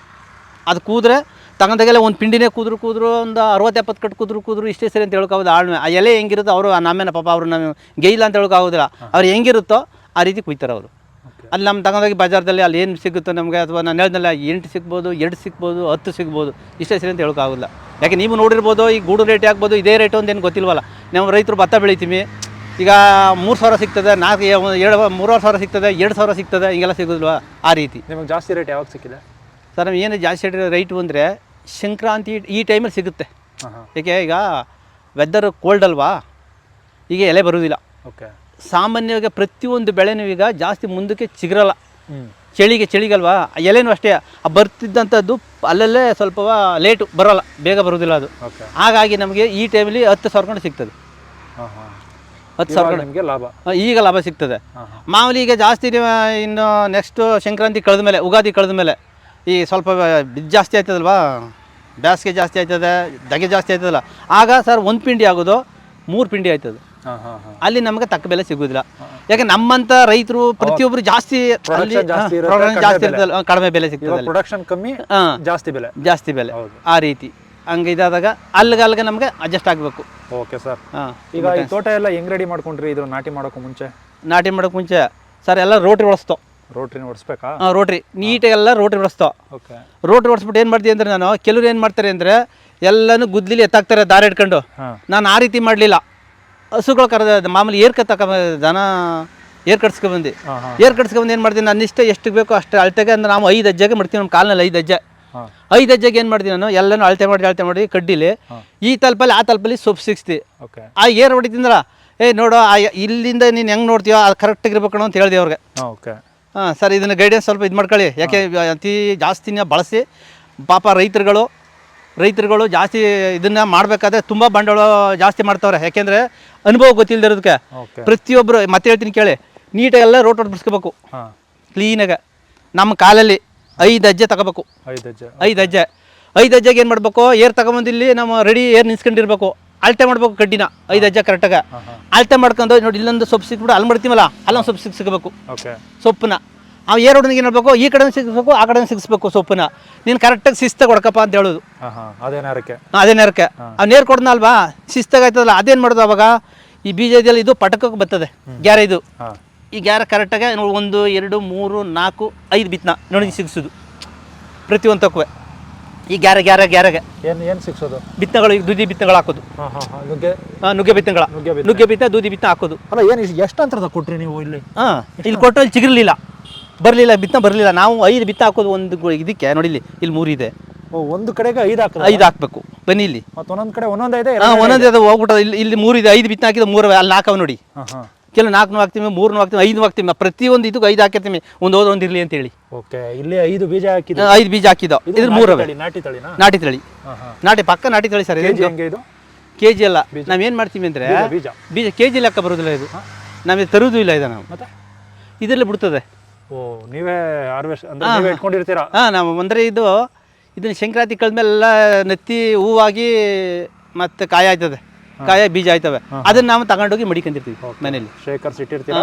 ಅದು ಕೂದ್ರೆ ತಗೊಂಡಾಗೆಲ್ಲ ಒಂದು ಪಿಂಡಿನೇ ಕೂದ್ರು ಕೂದ್ರು ಒಂದು ಅರವತ್ತು ಎಪ್ಪತ್ತು ಕಟ್ಟು ಕೂದ್ರು ಕೂದ್ರು ಇಷ್ಟೇ ಸರಿ ಅಂತ ಹೇಳ್ಕೋಬೋದು ಆಳ್ಮೆ ಆ ಎಲೆ ಹೆಂಗಿರುತ್ತೋ ಅವರು ನಮ್ಮೇನ ಪಾಪ ಅವರು ನಾವು ಗೇಯಿಲ್ಲ ಅಂತ ಹೇಳೋಕ್ಕಾಗೋದಿಲ್ಲ ಅವ್ರು ಹೆಂಗಿರುತ್ತೋ ಆ ರೀತಿ ಕುಯ್ತಾರೆ ಅವರು. ಅಲ್ಲಿ ನಮ್ಮ ತಗೊಂಡೋಗಿ ಬಜಾರ್ದಲ್ಲಿ ಅಲ್ಲಿ ಏನು ಸಿಗುತ್ತೋ ನಮಗೆ ಅಥವಾ ನಾನು ಹೇಳ್ದಲ್ಲ ಎಂಟು ಸಿಗ್ಬೋದು ಎರಡು ಸಿಗ್ಬೋದು ಹತ್ತು ಸಿಗ್ಬೋದು ಇಷ್ಟೇ ಸರಿ ಅಂತ ಹೇಳೋಕ್ಕಾಗಲ್ಲ ಯಾಕೆ ನೀವು ನೋಡಿರ್ಬೋದು ಈ ಗೂಡು ರೇಟ್ ಆಗ್ಬೋದು ಇದೇ ರೇಟು ಒಂದು ಏನು ಗೊತ್ತಿಲ್ವಲ್ಲ. ನಾವು ರೈತರು ಭತ್ತ ಬೆಳಿತೀವಿ. ಈಗ ಮೂರು ಸಾವಿರ ಸಿಗ್ತದೆ ನಾಲ್ಕು ಎರಡು ಮೂರುವರೆ ಸಾವಿರ ಸಿಗ್ತದೆ ಎರಡು ಸಾವಿರ ಸಿಗ್ತದೆ ಹಿಂಗೆಲ್ಲ ಸಿಗೋದಿಲ್ವಾ? ಆ ರೀತಿ. ನಿಮಗೆ ಜಾಸ್ತಿ ರೇಟ್ ಯಾವಾಗ ಸಿಕ್ಕಿದೆ? ಸರ್ ನಮ್ಗೆ ಏನು ಜಾಸ್ತಿ ರೈಟು ಅಂದರೆ ಸಂಕ್ರಾಂತಿ ಈ ಟೈಮಲ್ಲಿ ಸಿಗುತ್ತೆ. ಏಕೆ ಈಗ ವೆದರ್ ಕೋಲ್ಡ್ ಅಲ್ವಾ? ಈಗ ಎಲೆ ಬರೋದಿಲ್ಲ ಓಕೆ. ಸಾಮಾನ್ಯವಾಗಿ ಪ್ರತಿಯೊಂದು ಬೆಳೆನೂ ಈಗ ಜಾಸ್ತಿ ಮುಂದಕ್ಕೆ ಚಿಗರಲ್ಲ. ಚಳಿಗೆ ಚಳಿಗಲ್ವಾ? ಎಲೆನೂ ಅಷ್ಟೇ. ಆ ಬರ್ತಿದ್ದಂಥದ್ದು ಅಲ್ಲಲ್ಲೇ ಸ್ವಲ್ಪ ಲೇಟು ಬರೋಲ್ಲ. ಬೇಗ ಬರೋದಿಲ್ಲ ಅದು. ಹಾಗಾಗಿ ನಮಗೆ ಈ ಟೈಮಲ್ಲಿ ಹತ್ತು ಸಾವಿರ ಕಂಡು ಸಿಗ್ತದೆ. ಹತ್ತು ಸಾವಿರ ನಿಮಗೆ ಲಾಭ. ಈಗ ಲಾಭ ಸಿಗ್ತದೆ. ಮಾಮೂಲಿ ಈಗ ಜಾಸ್ತಿ ಇನ್ನು ನೆಕ್ಸ್ಟು ಸಂಕ್ರಾಂತಿ ಕಳೆದ ಮೇಲೆ ಉಗಾದಿ ಕಳೆದ ಮೇಲೆ ಈ ಸ್ವಲ್ಪ ಜಾಸ್ತಿ ಆಯ್ತದಲ್ವಾ? ಬೇಸಿಗೆ ಜಾಸ್ತಿ ಆಯ್ತದೆ ದಗೆ ಜಾಸ್ತಿ ಆಯ್ತದಲ್ಲ. ಆಗ ಸರ್ ಒಂದು ಪಿಂಡಿ ಆಗೋದು ಮೂರು ಪಿಂಡಿ ಆಯ್ತದೆ. ಅಲ್ಲಿ ನಮಗೆ ತಕ್ಕ ಬೆಲೆ ಸಿಗುದಿಲ್ಲ. ಯಾಕೆ ನಮ್ಮಂತ ರೈತರು ಪ್ರತಿಯೊಬ್ಬರು ಜಾಸ್ತಿ ಅಲ್ಲಿ ಜಾಸ್ತಿ. ಇರ್ತದಲ್ಲ ಕಡಿಮೆ ಬೆಲೆ ಸಿಗ್ತದೆ ಪ್ರೊಡಕ್ಷನ್ ಕಮ್ಮಿ ಜಾಸ್ತಿ ಬೆಲೆ. ಜಾಸ್ತಿ ಬೆಲೆ. ಆ ರೀತಿ. ಹಂಗೆ ಇದಾದಾಗ ಅಲ್ಲಿಗೆ ಅಲ್ಲಿಗೆ ನಮಗೆ ಅಡ್ಜಸ್ಟ್ ಆಗಬೇಕು. ಓಕೆ ಸರ್ ಈಗ ಈ ತೋಟ ಎಲ್ಲ ಹೆಂಗ್ ರೆಡಿ ಮಾಡ್ಕೊಂಡ್ರಿ ಇದ್ರ ನಾಟಿ ಮಾಡೋಕ್ಕೂ ಮುಂಚೆ? ನಾಟಿ ಮಾಡೋಕೆ ಮುಂಚೆ ಸರ್ ಎಲ್ಲ ರೋಟ್ರಿ ಹೊಡಿಸ್ತೋ ರೋಟ್ರಿನ ಹೊಡಿಸ್ಬೇಕಾ ರೋಟ್ರಿ. ನೀಟಾಗೆಲ್ಲ ರೋಟ್ರಿ ಹೊಡಿಸ್ತೋ ಓಕೆ. ರೋಟ್ರಿ ಹೊಡಿಸ್ಬಿಟ್ಟು ಏನು ಮಾಡ್ತೀನಿ ಅಂದರೆ ನಾನು ಕೆಲವ್ರು ಏನು ಮಾಡ್ತಾರೆ ಅಂದರೆ ಎಲ್ಲನೂ ಗುದ್ಲಿಲಿ ಎತ್ತಾಕ್ತಾರೆ ದಾರ ಇಟ್ಕೊಂಡು. ಹಾಂ. ನಾನು ಆ ರೀತಿ ಮಾಡಲಿಲ್ಲ. ಹಸುಗಳು ಕರೆದ ಮಾಮೂಲಿ ಏರ್ ಕತ್ತಕ ದನ ಏರ್ ಕಟ್ಸ್ಕೊಬಂದು ಹಾಂ ಹಾಂ. ಏರ್ ಕಟ್ಸ್ಕೊಂಬಂದು ಏನು ಮಾಡ್ತೀನಿ ನನ್ನ ಇಷ್ಟ ಎಷ್ಟು ಬೇಕೋ ಅಷ್ಟು ಅಳತೆಗೆ ಅಂದ್ರೆ ನಾವು ಐದು ಅಜ್ಜೆಗೆ ಮಾಡ್ತೀವಿ ನಮ್ಮ ಕಾಲಿನಲ್ಲಿ ಐದು ಅಜ್ಜೆ ಹಾ. ಐದು ಅಜ್ಜೆಗೆ ಏನು ಮಾಡ್ತೀನಿ ನಾನು ಎಲ್ಲನೂ ಅಳತೆ ಮಾಡಿ ಅಳತೆ ಮಾಡಿ ಕಡ್ಡಿಲಿ ಈ ತಲುಪಲ್ಲಿ ಆ ತಲುಪಲ್ಲಿ ಸೊಪ್ಪು ಸಿಕ್ಸ್ತಿ. ಓಕೆ. ಆ ಏರ್ ಹೊಡಿತಿಂದ್ರ ಏ ನೋಡು ಆ ಇಲ್ಲಿಂದ ನೀನು ಹೆಂಗೆ ನೋಡ್ತೀಯೋ ಅದು ಕರೆಕ್ಟಾಗಿ ಇರ್ಬೇಕು ಅಂತ ಹೇಳಿದೆ ಅವ್ರಿಗೆ. ಓಕೆ. ಹಾಂ ಸರ್ ಇದನ್ನು ಗೈಡೆನ್ಸ್ ಸ್ವಲ್ಪ ಇದು ಮಾಡ್ಕೊಳ್ಳಿ. ಯಾಕೆ ಅತಿ ಜಾಸ್ತಿನ ಬಳಸಿ ಪಾಪ ರೈತರುಗಳು ರೈತರುಗಳು ಜಾಸ್ತಿ ಇದನ್ನು ಮಾಡಬೇಕಾದ್ರೆ ತುಂಬ ಬಂಡವಾಳ ಜಾಸ್ತಿ ಮಾಡ್ತವ್ರೆ. ಯಾಕೆಂದರೆ ಅನುಭವ ಗೊತ್ತಿಲ್ಲದಿರೋದಕ್ಕೆ ಪ್ರತಿಯೊಬ್ಬರು ಮತ್ತೆ ಹೇಳ್ತೀನಿ ಕೇಳಿ ನೀಟಾಗಿ ಎಲ್ಲ ರೋಟ್ ಹೊಡ್ಬಿಡ್ಸ್ಕೋಬೇಕು ಹಾಂ. ಕ್ಲೀನಾಗೆ ನಮ್ಮ ಕಾಲಲ್ಲಿ ಐದು ಹೆಜ್ಜೆ ತಗೋಬೇಕು. ಐದು ಹೆಜ್ಜೆ ಐದು ಹೆಜ್ಜೆ ಐದು ಹೆಜ್ಜೆಗೆ ಏನು ಮಾಡಬೇಕು? ಏರ್ ತಗೊಂಬಂದು ಇಲ್ಲಿ ನಮ್ಮ ರೆಡಿ ಏರ್ ನಿಲ್ಸ್ಕೊಂಡಿರ್ಬೇಕು ಅಳತೆ ಮಾಡ್ಬೇಕು ಕಡ್ಡಿನ ಐದು ಅಜ್ಜ ಕರೆಕ್ಟಾಗ ಅಳತೆ ಮಾಡ್ಕೊಂಡು ನೋಡಿ ಇಲ್ಲೊಂದು ಸೊಪ್ಪು ಸಿಕ್ಬಿಟ್ಟು ಅಲ್ಲಿ ಮಾಡ್ತೀವಲ್ಲ ಅಲ್ಲೊಂದು ಸೊಪ್ಪು ಸಿಕ್ ಸಿಗಬೇಕು. ಸೊಪ್ಪನ್ನ. ಆ ಏರ್ ಹೊಡೆದಂಗೆ ಏನು ಮಾಡಬೇಕು? ಈ ಕಡೆ ಸಿಗಿಸ್ಬೇಕು ಆ ಕಡೆ ಸಿಗಿಸ್ಬೇಕು ಸೊಪ್ಪನ್ನ. ನೀನು ಕರೆಕ್ಟಾಗಿ ಶಿಸ್ತಾಗಿ ಕೊಡಕಪ್ಪ ಅಂತ ಹೇಳೋದು. ಅದೇ ಹಾ, ಅದೇ ನೇರಕ್ಕೆ. ಆ ನೇರ್ ಕೊಡ್ನಲ್ವಾ? ಶಿಸ್ತಾಗಿ ಆಯ್ತದಲ್ಲ ಅದೇನು ಮಾಡೋದು ಅವಾಗ? ಈ ಬೀಜದಲ್ಲಿ ಇದು ಪಟಕಕ್ಕೆ ಬರ್ತದೆ ಗ್ಯಾರ ಇದು. ಈ ಗ್ಯಾರ ಕರೆಕ್ಟಾಗಿ ನೋಡಿ ಒಂದು ಎರಡು ಮೂರು ನಾಲ್ಕು ಐದು ಬಿತ್ತನ ನೋಡಿ ಸಿಗಿಸೋದು. ಪ್ರತಿಯೊಂದು ತಕ್ಕುವೆ ಈ ಗ್ಯಾರ ಗ್ಯಾರ ಗ್ಯಾರಗೆ ಏನು ಏನು ಸಿಕ್ಸೋದು ಬಿತ್ತಗಳು ಈಗ ದುದಿ ಬಿತ್ತಗಳು ಹಾಕೋದು. ಹಾಂ ಹಾಂ ಹಾಂ ನುಗ್ಗೆ? ಆ, ನುಗ್ಗೆ ಬಿತ್ತನೆಗಳ ನುಗ್ಗೆ ಬಿತ್ತನೆ. ನುಗ್ಗೆ ಬಿತ್ತ ದೂದಿ ಬಿತ್ತ ಹಾಕೋದು. ಅಲ್ಲ ಏನು ಎಷ್ಟು ಅಂತರದ ಕೊಟ್ರಿ ನೀವು ಇಲ್ಲಿ? ಹಾಂ ಇಲ್ಲಿ ಕೊಟ್ಟು ಇಲ್ಲಿ ಚಿಗಿರ್ಲಿಲ್ಲ. ಬರಲಿಲ್ಲ ಬಿತ್ತ ಬರಲಿಲ್ಲ. ನಾವು ಐದು ಬಿತ್ತ ಹಾಕೋದು ಒಂದು ಗು- ಇದಕ್ಕೆ ನೋಡಿ ಇಲ್ಲಿ ಇಲ್ಲಿ ಮೂರು ಇದೆ. ಓ ಒಂದು ಕಡೆಗೆ ಐದು ಹಾಕ ಐದು ಹಾಕ್ಬೇಕು. ಬನ್ನಿ ಇಲ್ಲಿ. ಮತ್ತು ಒಂದೊಂದು ಕಡೆ ಒಂದೊಂದು ಇದೆ ಹಾಂ ಒಂದೊಂದೇ ಅದು ಹೋಗ್ಬಿಟ್ಟು ಇಲ್ಲಿ ಇಲ್ಲಿ ಮೂರು ಇದೆ. ಐದು ಬಿತ್ತ ಹಾಕಿದ ಮೂರು ಅಲ್ಲಿ ನಾಲ್ಕವ ನೋಡಿ. ಹಾಂ ಹಾಂ. ಕೆಲವು ನಾಲ್ಕು ಹಾಕ್ತೀವಿ ಮೂರು ಹಾಕ್ತೀವಿ ಐದು ಹಾಕ್ತೀವಿ ಪ್ರತಿಯೊಂದು ಇದಕ್ಕೆ ಐದು ಹಾಕಿರ್ತೀವಿ ಒಂದು ಹೋದ ಒಂದು ಇರಲಿ ಅಂತೇಳಿ. ಓಕೆ ಇಲ್ಲಿ ಐದು ಬೀಜ ಹಾಕಿದ ಐದು ಬೀಜ ಹಾಕಿದ ಇದ್ರ ಮೂರವೆ. ತಳಿ ನಾಟಿ ತಳಿ ನಾಟಿ ತಳಿ. ನಾಟಿ ಪಕ್ಕ ನಾಟಿ ತಳಿ ಸರ್ ಇದು ಕೆ ಜಿ ಅಲ್ಲ. ನಾವೇನು ಮಾಡ್ತೀವಿ ಅಂದರೆ ಬೀಜ ಕೆ ಜಿ ಲೆಕ್ಕ ಬರೋದಿಲ್ಲ ಇದು. ನಮಗೆ ತರುವುದೂ ಇಲ್ಲ ಇದು ನಾವು. ಇದರಲ್ಲಿ ಬಿಡ್ತದೆ. ಓ ನೀವೇ ಹಾರ್ವೆಸ್ಟ್ ಇಟ್ಕೊಂಡಿರ್ತೀರಾ? ಹಾಂ ನಾವು ಅಂದರೆ ಇದು ಇದನ್ನ ಸಂಕ್ರಾಂತಿ ಕಳೆದ್ಮೇಲೆ ಎಲ್ಲ ನೆತ್ತಿ ಹೂವಾಗಿ ಮತ್ತು ಕಾಯಿ ಆಯ್ತದೆ ಕಾಯ ಬೀಜ ಆಯ್ತವೆ. ಅದನ್ನ ನಾವು ತಗೊಂಡೋಗಿ ಮಡಿಕೊಂಡಿರ್ತೀವಿ ಮನೇಲಿ ಶೇಖರ್ಸ್ ಇಟ್ಟಿರ್ತೀರಾ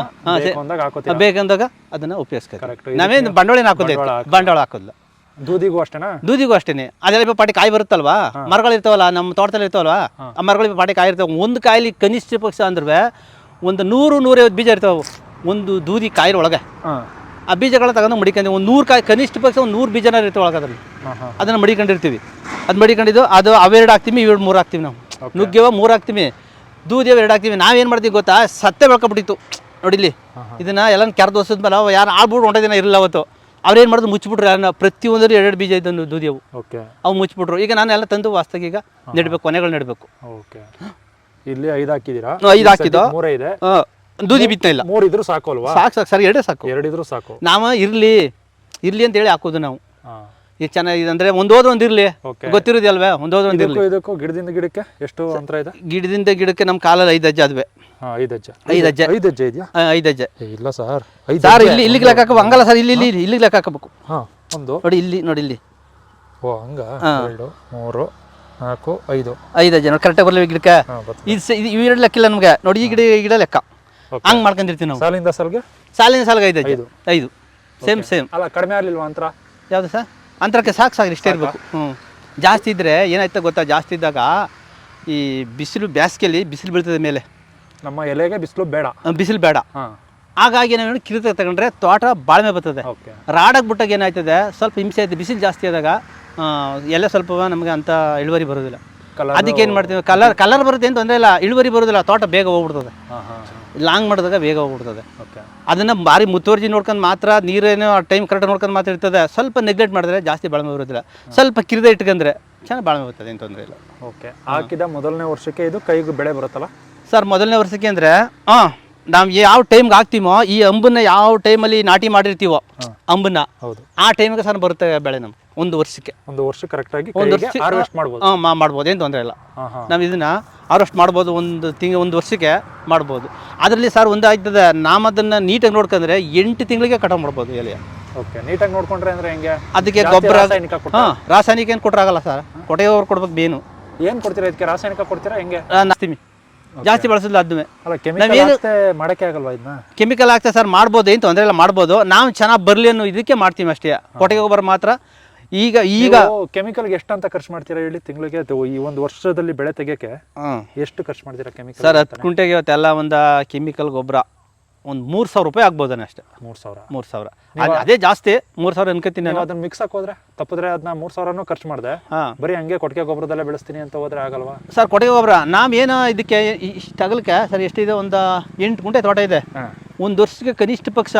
ಹಾಕೋತೀರಾ? ಬೇಕಂದಾಗ ಅದನ್ನ ಉಪಯೋಗಿಸ್ತೀವಿ ಕರೆಕ್ಟ್ ನಾವೇನು ಬಂಡವಾಳ ಹಾಕೋದೇ ಬಂಡವಾಳ ಹಾಕೋದಿಲ್ಲ. ದೂದಿಗೂ ಅಷ್ಟೇನಾ? ದೂದಿಗೂ ಅಷ್ಟೇನೆ. ಅದೆಲ್ಲ ಪಾಟಿ ಕಾಯಿ ಬರುತ್ತಲ್ವಾ? ಮರಗಳು ಇರ್ತಾವಲ್ಲ ನಮ್ಮ ತೋಟದಲ್ಲಿ ಇರ್ತಾವಲ್ವಾ? ಆ ಮರಗಳಿಗೆ ಪಾಟಿ ಕಾಯಿ ಇರ್ತಾವೆ. ಒಂದು ಕಾಯಿಲಿ ಕನಿಷ್ಠ ಪಕ್ಷ ಅಂದ್ರೆ ಒಂದು ನೂರು ನೂರೈವತ್ತು ಬೀಜ ಇರ್ತಾವ. ಒಂದು ದೂದಿ ಕಾಯಿ ಒಳಗೆ. ಆ ಬೀಜಗಳ ತಗೊಂಡು ಮಡಿಕೊಂಡು ಒಂದು ನೂರು ಕಾಯಿ ಕನಿಷ್ಠ ಪಕ್ಷ ಒಂದು ನೂರು ಬೀಜನ ಇರ್ತವೆ ಒಳಗೆ ಅದರಲ್ಲಿ ಅದನ್ನು ಮಡಿಕೊಂಡಿರ್ತೀವಿ. ಅದು ಮಡಿಕೊಂಡಿದ್ದು ಅದು ಅವೆರಡು ಹಾಕ್ತೀವಿ ಇವೆರಡು ಮೂರು ಹಾಕ್ತೀವಿ ನಾವು. ನುಗ್ಗೆವ ಮೂರು ಹಾಕ್ತೀವಿ ದೂದೇವ ಎರಡು ಹಾಕ್ತೀವಿ. ನಾವೇನು ಮಾಡ್ತೀವಿ ಗೊತ್ತಾ? ಸತ್ತೆ ಬೆಳ್ಕೊಬಿಟ್ಟಿತ್ತು. ನೋಡಿಲಿ ಇದನ್ನ ಎಲ್ಲ ಕೆರೆದು ಹೊಸದ್ಮೇಲೆ ಅವ ಯಾರು ಆಳ್ಬಿಟ್ಟು ಹೊಂಟದಿನ ಇರಲಿಲ್ಲ ಅವತ್ತು. ಅವ್ರೇನು ಮಾಡಿದ್ರು ಮುಚ್ಚಿಬಿಟ್ರು ಯಾರನ್ನ? ಪ್ರತಿಯೊಂದರೂ ಎರಡು ಬೀಜ ಇದ್ದನು ದೂದಿಯವು ಓಕೆ ಅವು ಮುಚ್ಚಿಬಿಟ್ರು ಈಗ ನಾನು ಎಲ್ಲ ತಂದು ವಾಸ್ತಾಗಿ ಈಗ ನೆಡಬೇಕು ಕೊನೆಗಳು ನೆಡಬೇಕು. ಓಕೆ ಇಲ್ಲಿ ಐದು ಹಾಕಿದ್ದೀರಾ ಐದು ಹಾಕಿದ್ದು. ಮೂರೇ ಇದೆ. ದೂದಿ ಬಿತ್ತ ಇಲ್ಲ. ಮೂರು ಇದ್ರು ಸಾಕು ಅಲ್ವಾ? ಸಾಕು ಸಾಕು ಸರಿ ಎರಡೇ ಸಾಕು. ಎರಡಿದ್ರು ಸಾಕು. ನಾವು ಇರಲಿ ಇರಲಿ ಅಂತೇಳಿ ಹಾಕೋದು ನಾವು. ಈಗ ಚೆನ್ನಾಗಿ ಇದಂದ್ರೆ ಒಂದೋದು ಒಂದಿರಲಿ. ಗೊತ್ತಿರೋದಲ್ವೇ ಒಂದು ಹೋದ್ರೆ ಇದಕ್ಕೂ ಗಿಡದಿಂದ ಗಿಡಕ್ಕೆ ಎಷ್ಟು ಅಂತರ ಇದೆ? ಗಿಡದಿಂದ ಗಿಡಕ್ಕೆ ನಮ್ಮ ಕಾಲಲ್ಲಿ ಐದು ಹೆಜ್ಜೆ ಅದ್ವೆ ಐದು ಹೆಜ್ಜೆ. ಐದು ಹೆಜ್ಜೆ. ಐದು ಹೆಜ್ಜೆ ಇದೆಯಾ? ಐದು ಹೆಜ್ಜೆ. ಇಲ್ಲ ಸರ್. ಸರ್ ಇಲ್ಲಿ ಇಲ್ಲಿಗೆ ಲೆಕ್ಕ ಹಾಕಬೇಕು. ಹಂಗಲ್ಲ ಸರ್ ಇಲ್ಲಿ ಇಲ್ಲಿ ಇಲ್ಲಿಗೆ ಲೆಕ್ಕ ಹಾಕಬೇಕು. ಹಾಂ ಒಂದು. ನೋಡಿ ಇಲ್ಲಿ ನೋಡಿ ಇಲ್ಲಿ. ಓ ಹಂಗ? ಹಾ. ಎರಡು ಮೂರು ನಾಲ್ಕು ಐದು. ಐದು ಹೆಜ್ಜೆ. ನೋಡಿ ಕರೆಕ್ಟಾಗಿ ಬರಲಿ ಗಿಡಕ್ಕೆ. ಇದು ಇವೆರಡು ಲೆಕ್ಕಿಲ್ಲ ನಮಗೆ. ನೋಡಿ ಈ ಗಿಡ ಗಿಡ ಲೆಕ್ಕ. ಹಂಗೆ ಮಾಡ್ಕೊಂಡಿರ್ತೀವಿ ನಾವು. ಸಾಲಿಂದ ಸಾಲಿಗೆ? ಸಾಲಿನ ಸಾಲಿಗೆ ಐದು ಹೆಜ್ಜೆ. ಐದು. Same same. ಅಲ್ಲ ಕಡಿಮೆ ಆಗಲಿಲ್ವಾ ಅಂತರ? ಯಾವುದು ಸರ್? ಅಂತರಕ್ಕೆ ಸಾಕು ಸಾಕು ಇಷ್ಟೇ ಇರಬೇಕು. ಹ್ಞೂ ಜಾಸ್ತಿ ಇದ್ದರೆ ಏನಾಯ್ತು ಗೊತ್ತಾ? ಜಾಸ್ತಿ ಇದ್ದಾಗ ಈ ಬಿಸಿಲು ಬೇಸಿಗೆಯಲ್ಲಿ ಬಿಸಿಲು ಬೀಳ್ತದೆ ಮೇಲೆ. ನಮ್ಮ ಎಲೆಗೆ ಬಿಸಿಲು ಬೇಡ. ಬಿಸಿಲು ಬೇಡ. ಹಾಗಾಗಿ ನಾವು ಕಿರಿತ ತಗೊಂಡ್ರೆ ತೋಟ ಬಾಳ್ಮೆ ಬರ್ತದೆ. ಓಕೆ. ರಾಡಾಗಿ ಬಿಟ್ಟಾಗ ಏನಾಯ್ತದೆ? ಸ್ವಲ್ಪ ಹಿಂಸೆ ಆಯ್ತು ಬಿಸಿಲು ಜಾಸ್ತಿ ಆದಾಗ ಎಲೆ ಸ್ವಲ್ಪ ನಮಗೆ ಅಂತ ಇಳುವರಿ ಬರೋದಿಲ್ಲ. ಅದಕ್ಕೆ ಏನು ಮಾಡ್ತೀವಿ? ಕಲರ್ ಕಲರ್ ಬರುತ್ತೆ ಏನು ತೊಂದರೆ ಇಲ್ಲ. ಇಳುವರಿ ಬರೋದಿಲ್ಲ ತೋಟ ಬೇಗ ಹೋಗ್ಬಿಡ್ತದೆ. ಲಾಂಗ್ ಮಾಡಿದಾಗ ವೇಗ ಹೋಗ್ಬಿಡ್ತದೆ. ಓಕೆ. ಅದನ್ನು ಭಾರಿ ಮುತುವರ್ಜಿ ನೋಡ್ಕೊಂಡು ಮಾತ್ರ ನೀರೇನೋ ಟೈಮ್ ಕರೆಕ್ಟ್ ನೋಡ್ಕೊಂಡು ಮಾತ್ರ ಇರ್ತದೆ. ಸ್ವಲ್ಪ ನೆಗ್ಲೆಕ್ಟ್ ಮಾಡಿದ್ರೆ ಜಾಸ್ತಿ ಬಾಳ್ಮೆ ಬರೋದಿಲ್ಲ. ಸ್ವಲ್ಪ ಕಿರಿದ ಇಟ್ಕೊಂಡ್ರೆ ಚೆನ್ನಾಗಿ ಬಾಳ್ಮೆ ಬರ್ತದೆ ಏನು ತೊಂದರೆ ಇಲ್ಲ. ಓಕೆ. ಹಾಕಿದ ಮೊದಲನೇ ವರ್ಷಕ್ಕೆ ಇದು ಕೈಗೆ ಬೆಳೆ ಬರುತ್ತಲ್ಲ? ಸರ್ ಮೊದಲನೇ ವರ್ಷಕ್ಕೆ ಅಂದರೆ ಹಾಂ ನಾವು ಯಾವ ಟೈಮ್ಗೆ ಹಾಕ್ತೀವೋ ಈ ಅಂಬನ್ನ ಯಾವ ಟೈಮಲ್ಲಿ ನಾಟಿ ಮಾಡಿರ್ತೀವೋ ಅಂಬನ್ನ ಹೌದು. ಆ ಟೈಮ್ಗೆ ಸರ್ ಬರುತ್ತೆ ಬೆಳೆ ನಮ್ಗೆ ಒಂದು ವರ್ಷಕ್ಕೆ. ಒಂದು ವರ್ಷ ಕರೆಕ್ಟಾಗಿ ಒಂದು ವರ್ಷ ಹಾರ್ವೆಸ್ಟ್ ಮಾಡ್ಬೋದು. ಹಾಂ ಮಾಡ್ಬೋದು ಏನು ತೊಂದರೆ ಇಲ್ಲ. ನಾವು ಇದನ್ನ ಹಾರ್ವೆಸ್ಟ್ ಮಾಡ್ಬೋದು ಒಂದು ತಿಂಗ್ ಒಂದು ವರ್ಷಕ್ಕೆ ಮಾಡ್ಬೋದು. ಅದರಲ್ಲಿ ಸರ್ ಒಂದು ಆಗ್ತದೆ ನಾವು ಅದನ್ನು ನೀಟಾಗಿ ನೋಡ್ಕೊಂಡ್ರೆ ಎಂಟು ತಿಂಗಳಿಗೆ ಕಟಾವು ಮಾಡ್ಬೋದು ಎಲೆ. ಓಕೆ ನೀಟಾಗಿ ನೋಡ್ಕೊಂಡ್ರೆ ಅಂದ್ರೆ ಹೆಂಗೆ? ಅದಕ್ಕೆ ಗೊಬ್ಬರ ರಾಸಾಯನಿಕ ಕೊಟ್ಟ ಹಾಂ ರಾಸಾಯನಿಕ ಏನು ಕೊಟ್ರಾಗಲ್ಲ ಸರ್ ಕೊಟ್ಟೆಯವ್ರು ಕೊಡ್ಬೇಕು ಬೇನು. ಏನು ಕೊಡ್ತೀರಾ ಇದಕ್ಕೆ? ರಾಸಾಯನಿಕ ಕೊಡ್ತೀರಾ ಹೆಂಗೆ? ನಾಸ್ತೀವಿ ಜಾಸ್ತಿ ಬಳಸೋದಿಲ್ಲ ಅದುವೆ ಅಲ್ಲ ಕೆಮಿಕಲ್ ಮಾಡಕ್ಕೆ ಆಗಲ್ವಾ ಇದನ್ನ ಕೆಮಿಕಲ್ ಹಾಕ್ತಾ ಸರ್ ಮಾಡ್ಬೋದು ಏನು ತೊಂದರೆ ಇಲ್ಲ ಮಾಡ್ಬೋದು. ನಾವು ಚೆನ್ನಾಗಿ ಬರಲಿ ಅನ್ನೋ ಇದಕ್ಕೆ ಮಾಡ್ತೀವಿ ಅಷ್ಟೇ. ಕೊಟ್ಟಿಗೆ ಗೊಬ್ಬರ ಮಾತ್ರ. ಈಗ ಈಗ ಕೆಮಿಕಲ್ಗೆ ಎಷ್ಟು ಅಂತ ಖರ್ಚು ಮಾಡ್ತೀರಾ ಹೇಳಿ ತಿಂಗಳಿಗೆ? ಈ ಒಂದು ವರ್ಷದಲ್ಲಿ ಬೆಳೆ ತೆಗಿಯಕ್ಕೆ ಎಷ್ಟು ಖರ್ಚು ಮಾಡ್ತೀರಾ ಕೆಮಿಕಲ್ ಸರ್ ಹತ್ತು ಕುಂಟೆಗೆ ಇವತ್ತೆಲ್ಲ ಒಂದು ಕೆಮಿಕಲ್ ಗೊಬ್ಬರ. ಒಂದು ಮೂರು ಸಾವಿರ ರೂಪಾಯಿ ಆಗ್ಬೋದಾನೆ ಅಷ್ಟೇ. ಮೂರು ಸಾವಿರ. ಮೂರು ಸಾವಿರ. ಅದ್- ಅದೇ ಜಾಸ್ತಿ ಮೂರು ಸಾವಿರ ಅನ್ಕೋತೀನಿ ನೀವು ನಾನು. ಅದನ್ನ ಮಿಕ್ಸ್ ಹೋದ್ರೆ ತಪ್ಪಿದ್ರೆ ಅದನ್ನ ಮೂರು ಸಾವಿರನೂ ಖರ್ಚು ಮಾಡಿದೆ. ಹಾಂ. ಬರೀ ಹಂಗೆ ಕೊಟ್ಟಿಗೆ ಗೊಬ್ಬರದಲ್ಲೇ ಬೆಳೆಸ್ತೀನಿ ಅಂತ ಹೋದ್ರೆ ಆಗಲ್ವಾ? ಸರ್ ಕೊಟ್ಟಿಗೆ ಗೊಬ್ಬರ ನಾವೇನು ಇದಕ್ಕೆ ಇ- ಇಷ್ಟು ಅಗಲಕ್ಕೆ ಸರ್ ಎಷ್ಟಿದೆ ಒಂದು ಎಂಟು ಗುಂಟೆ ತೋಟ ಇದೆ. ಒಂದು ವರ್ಷಕ್ಕೆ ಕನಿಷ್ಠ ಪಕ್ಷ